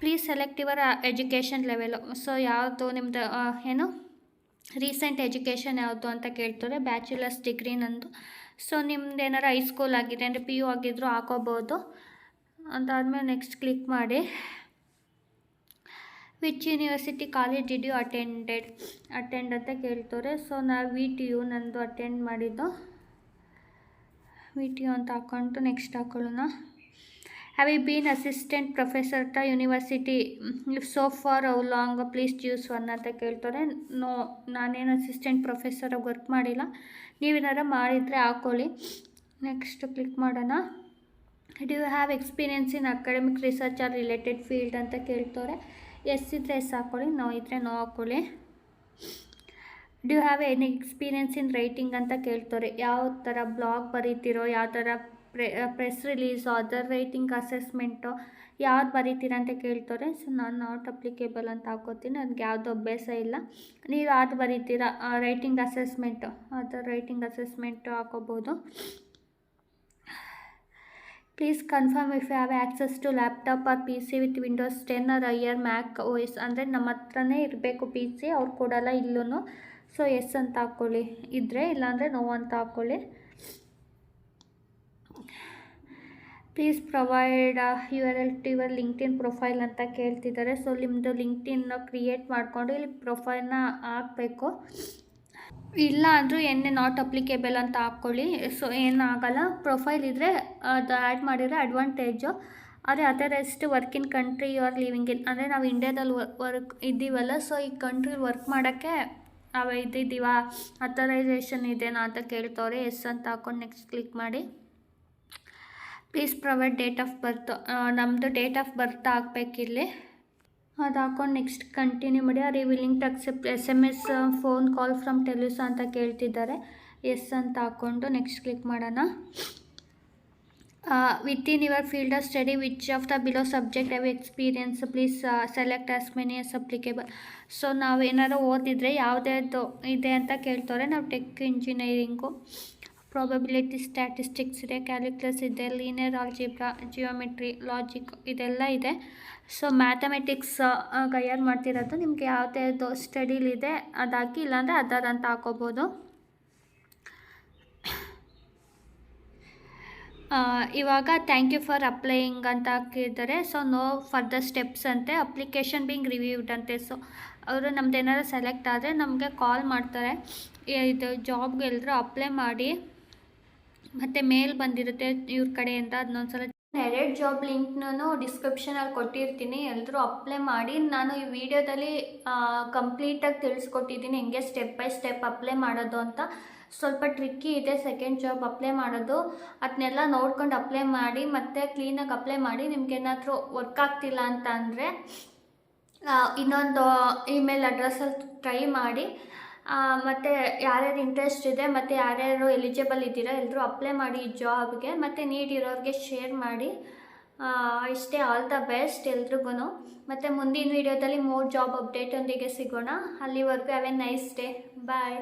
Please select your education level so ಯಾವುದು ನಿಮ್ಮದು ಏನು? ರೀಸೆಂಟ್ ಎಜುಕೇಷನ್ ಯಾವುದು ಅಂತ ಕೇಳ್ತಾರೆ. ಬ್ಯಾಚುಲರ್ಸ್ ಡಿಗ್ರಿ ನಂದು. ಸೊ ನಿಮ್ದು ಏನಾರು ಹೈಸ್ಕೂಲ್ ಆಗಿದೆ ಅಂದರೆ ಪಿ ಯು ಆಗಿದ್ದರೂ ಹಾಕೋಬೋದು. ಅದಾದಮೇಲೆ ನೆಕ್ಸ್ಟ್ ಕ್ಲಿಕ್ ಮಾಡಿ. Which university college did you attended attend ಅಂತ ಕೇಳ್ತಾರೆ. ಸೊ ನಾವು ವಿ ಟಿ ಯು ನಂದು ಅಟೆಂಡ್ ಮಾಡಿದ್ದು. ವಿ ಟಿ ಯು ಅಂತ ಹಾಕೊಂಡು ನೆಕ್ಸ್ಟ್ ಹಾಕೊಳ್ಳೋಣ. Have you been assistant professor at university if so for how long please choose one ಅಂತ ಕೇಳ್ತಾರೆ. ನೋ ನಾನೇನು ಅಸಿಸ್ಟೆಂಟ್ ಪ್ರೊಫೆಸರಾಗಿ ವರ್ಕ್ ಮಾಡಿಲ್ಲ. ನೀವೇನಾರ ಮಾಡಿದರೆ ಹಾಕ್ಕೊಳ್ಳಿ ನೆಕ್ಸ್ಟ್ ಕ್ಲಿಕ್ ಮಾಡೋಣ. Do have experience in academic research or related field ಅಂತ ಕೇಳ್ತಾರೆ. ಎಸ್ ಇದ್ದರೆ ಎಸ್ ಹಾಕ್ಕೊಳ್ಳಿ ನೋ ಇದ್ದರೆ ನೋ ಹಾಕ್ಕೊಳ್ಳಿ do have any experience in writing ಅಂತ ಕೇಳ್ತಾರೆ. ಯಾವ ಥರ ಬ್ಲಾಗ್ ಬರೀತಿರೋ, ಯಾವ ಥರ ಪ್ರೆ press release other writing assessment ಯಾವ್ದು ಬರೀತೀರಾ ಅಂತ ಕೇಳ್ತಾರೆ. ಸೊ ನಾನು ನಾಟ್ ಅಪ್ಲಿಕೇಬಲ್ ಅಂತ ಹಾಕೋತೀನಿ. ನನಗೆ ಯಾವುದು ಅಭ್ಯಾಸ ಇಲ್ಲ. ನೀವು ಯಾವ್ದು ಬರೀತೀರಾ? Writing assessment other writing assessment ಹಾಕೋಬೋದು. Please confirm if have access to laptop or P C with Windows ten or higher Mac O S ಅಂದರೆ ನಮ್ಮ ಹತ್ರನೇ ಇರಬೇಕು ಪಿ ಸಿ ಅವ್ರು ಕೊಡೋಲ್ಲ ಇಲ್ಲೂ ಸೊ ಎಸ್ ಅಂತ ಹಾಕ್ಕೊಳ್ಳಿ ಇದ್ದರೆ ಇಲ್ಲಾಂದರೆ ನೋ ಅಂತ ಹಾಕ್ಕೊಳ್ಳಿ please provide U R L to your in profile ಅಂತ ಕೇಳ್ತಿದ್ದಾರೆ. ಸೊ ನಿಮ್ಮದು ಲಿಂಕ್ಡಿನ್ ಕ್ರಿಯೇಟ್ ಮಾಡಿಕೊಂಡು ಇಲ್ಲಿ ಪ್ರೊಫೈಲ್ನ ಹಾಕಬೇಕು. ಇಲ್ಲ ಅಂದರೂ ಎಣ್ಣೆ ನಾಟ್ ಅಪ್ಲಿಕೇಬಲ್ ಅಂತ ಹಾಕ್ಕೊಳ್ಳಿ. ಸೊ ಏನಾಗಲ್ಲ ಪ್ರೊಫೈಲ್ ಇದ್ದರೆ ಅದು ಆ್ಯಡ್ ಮಾಡಿದರೆ ಅಡ್ವಾಂಟೇಜು ಆದರೆ otherwise work in country you are living in ಅಂದರೆ ನಾವು ಇಂಡ್ಯಾದಲ್ಲಿ ವರ್ಕ್ ಇದ್ದೀವಲ್ಲ ಸೊ ಈ ಕಂಟ್ರಿ ವರ್ಕ್ ಮಾಡೋಕ್ಕೆ ನಾವು ಇದ್ದಿದ್ದೀವ ಅಥರೈಸೇಷನ್ ಇದೆಯಾ ಅಂತ ಕೇಳ್ತವ್ರೆ ಎಸ್ ಅಂತ ಹಾಕ್ಕೊಂಡು ನೆಕ್ಸ್ಟ್ ಕ್ಲಿಕ್ ಮಾಡಿ. Please provide date of birth ನಮ್ಮದು ಡೇಟ್ ಆಫ್ ಬರ್ತ್ ಹಾಕ್ಬೇಕಿಲ್ಲಿ ಅದು ಹಾಕೊಂಡು ನೆಕ್ಸ್ಟ್ ಕಂಟಿನ್ಯೂ ಮಾಡಿ. Are you willing to accept S M S phone call from Telus ಅಂತ ಕೇಳ್ತಿದ್ದಾರೆ. ಎಸ್ ಅಂತ ಹಾಕ್ಕೊಂಡು ನೆಕ್ಸ್ಟ್ ಕ್ಲಿಕ್ ಮಾಡೋಣ. With in your field of study which of the below subject have experience please select as many as applicable so ನಾವು ಏನಾದ್ರು ಓದಿದರೆ ಯಾವುದ್ಯಾವುದು ಇದೆ ಅಂತ ಕೇಳ್ತವ್ರೆ ನಾವು ಟೆಕ್ ಇಂಜಿನಿಯರಿಂಗು ಪ್ರಾಬಬಿಲಿಟಿ ಸ್ಟ್ಯಾಟಿಸ್ಟಿಕ್ಸ್ ಇದೆ ಕ್ಯಾಲ್ಕುಲಸ್ ಇದೆ ಲೀನಿಯರ್ ಆಲ್ಜಿಬ್ರಾ ಜಿಯೋಮೆಟ್ರಿ ಲಾಜಿಕ್ ಇದೆಲ್ಲ ಇದೆ. ಸೊ ಮ್ಯಾಥಮೆಟಿಕ್ಸ್ ಗೈಯರ್ ಮಾಡ್ತಿರೋದು ನಿಮಗೆ ಯಾವುದ್ಯಾವುದು ಸ್ಟಡಿಲಿದೆ ಹಾಕಿ ಇಲ್ಲಾಂದರೆ ಅದರ್ ಅಂತ ಹಾಕೋಬೋದು. ಇವಾಗ ಥ್ಯಾಂಕ್ ಯು ಫಾರ್ ಅಪ್ಲೈಯಿಂಗ್ ಅಂತ ಹಾಕಿದ್ದಾರೆ. ಸೊ ನೋ ಫರ್ದರ್ ಸ್ಟೆಪ್ಸ್ ಅಂತೆ ಅಪ್ಲಿಕೇಶನ್ ಬಿಂಗ್ ರಿವ್ಯೂಡ್ ಅಂತೆ. ಸೊ ಅವರು ನಮ್ದು ಏನಾದ್ರು ಸೆಲೆಕ್ಟ್ ಆದರೆ ನಮಗೆ ಕಾಲ್ ಮಾಡ್ತಾರೆ. ಇದು ಜಾಬ್ಗೆ ಎಲ್ಲರೂ ಅಪ್ಲೈ ಮಾಡಿ. ಮತ್ತು ಮೇಲ್ ಬಂದಿರುತ್ತೆ ಇವ್ರ ಕಡೆಯಿಂದ ಅದನ್ನೊಂದ್ಸಲ ಎರಡು ಜಾಬ್ ಲಿಂಕ್ನೂ ಡಿಸ್ಕ್ರಿಪ್ಷನಲ್ಲಿ ಕೊಟ್ಟಿರ್ತೀನಿ. ಎಲ್ಲರೂ ಅಪ್ಲೈ ಮಾಡಿ. ನಾನು ಈ ವಿಡಿಯೋದಲ್ಲಿ ಕಂಪ್ಲೀಟಾಗಿ ತಿಳಿಸ್ಕೊಟ್ಟಿದ್ದೀನಿ. ಹೆಂಗೆ ಸ್ಟೆಪ್ ಬೈ ಸ್ಟೆಪ್ ಅಪ್ಲೈ ಮಾಡೋದು ಅಂತ. ಸ್ವಲ್ಪ ಟ್ರಿಕ್ಕಿ ಇದೆ ಸೆಕೆಂಡ್ ಜಾಬ್ ಅಪ್ಲೈ ಮಾಡೋದು. ಅದನ್ನೆಲ್ಲ ನೋಡ್ಕೊಂಡು ಅಪ್ಲೈ ಮಾಡಿ, ಮತ್ತೆ ಕ್ಲೀನಾಗಿ ಅಪ್ಲೈ ಮಾಡಿ. ನಿಮ್ಗೆ ಏನಾದರೂ ವರ್ಕ್ ಆಗ್ತಿಲ್ಲ ಅಂತ ಅಂದರೆ ಇನ್ನೊಂದು ಇಮೇಲ್ ಅಡ್ರೆಸ್ಸಲ್ಲಿ ಟ್ರೈ ಮಾಡಿ. ಮತ್ತು ಯಾರ್ಯಾರು ಇಂಟ್ರೆಸ್ಟ್ ಇದೆ, ಮತ್ತು ಯಾರ್ಯಾರು ಎಲಿಜಿಬಲ್ ಇದ್ದೀರಾ ಎಲ್ಲರೂ ಅಪ್ಲೈ ಮಾಡಿ ಈ ಜಾಬ್ಗೆ ಮತ್ತು ನೀಡಿರೋರಿಗೆ ಶೇರ್ ಮಾಡಿ. ಇಷ್ಟೇ ಆಲ್ ದ ಬೆಸ್ಟ್ ಎಲ್ರಿಗೂ ಮತ್ತು ಮುಂದಿನ ವೀಡಿಯೋದಲ್ಲಿ ಮೋರ್ ಜಾಬ್ ಅಪ್ಡೇಟೊಂದಿಗೆ ಸಿಗೋಣ. ಅಲ್ಲಿವರೆಗೂ have a nice day bye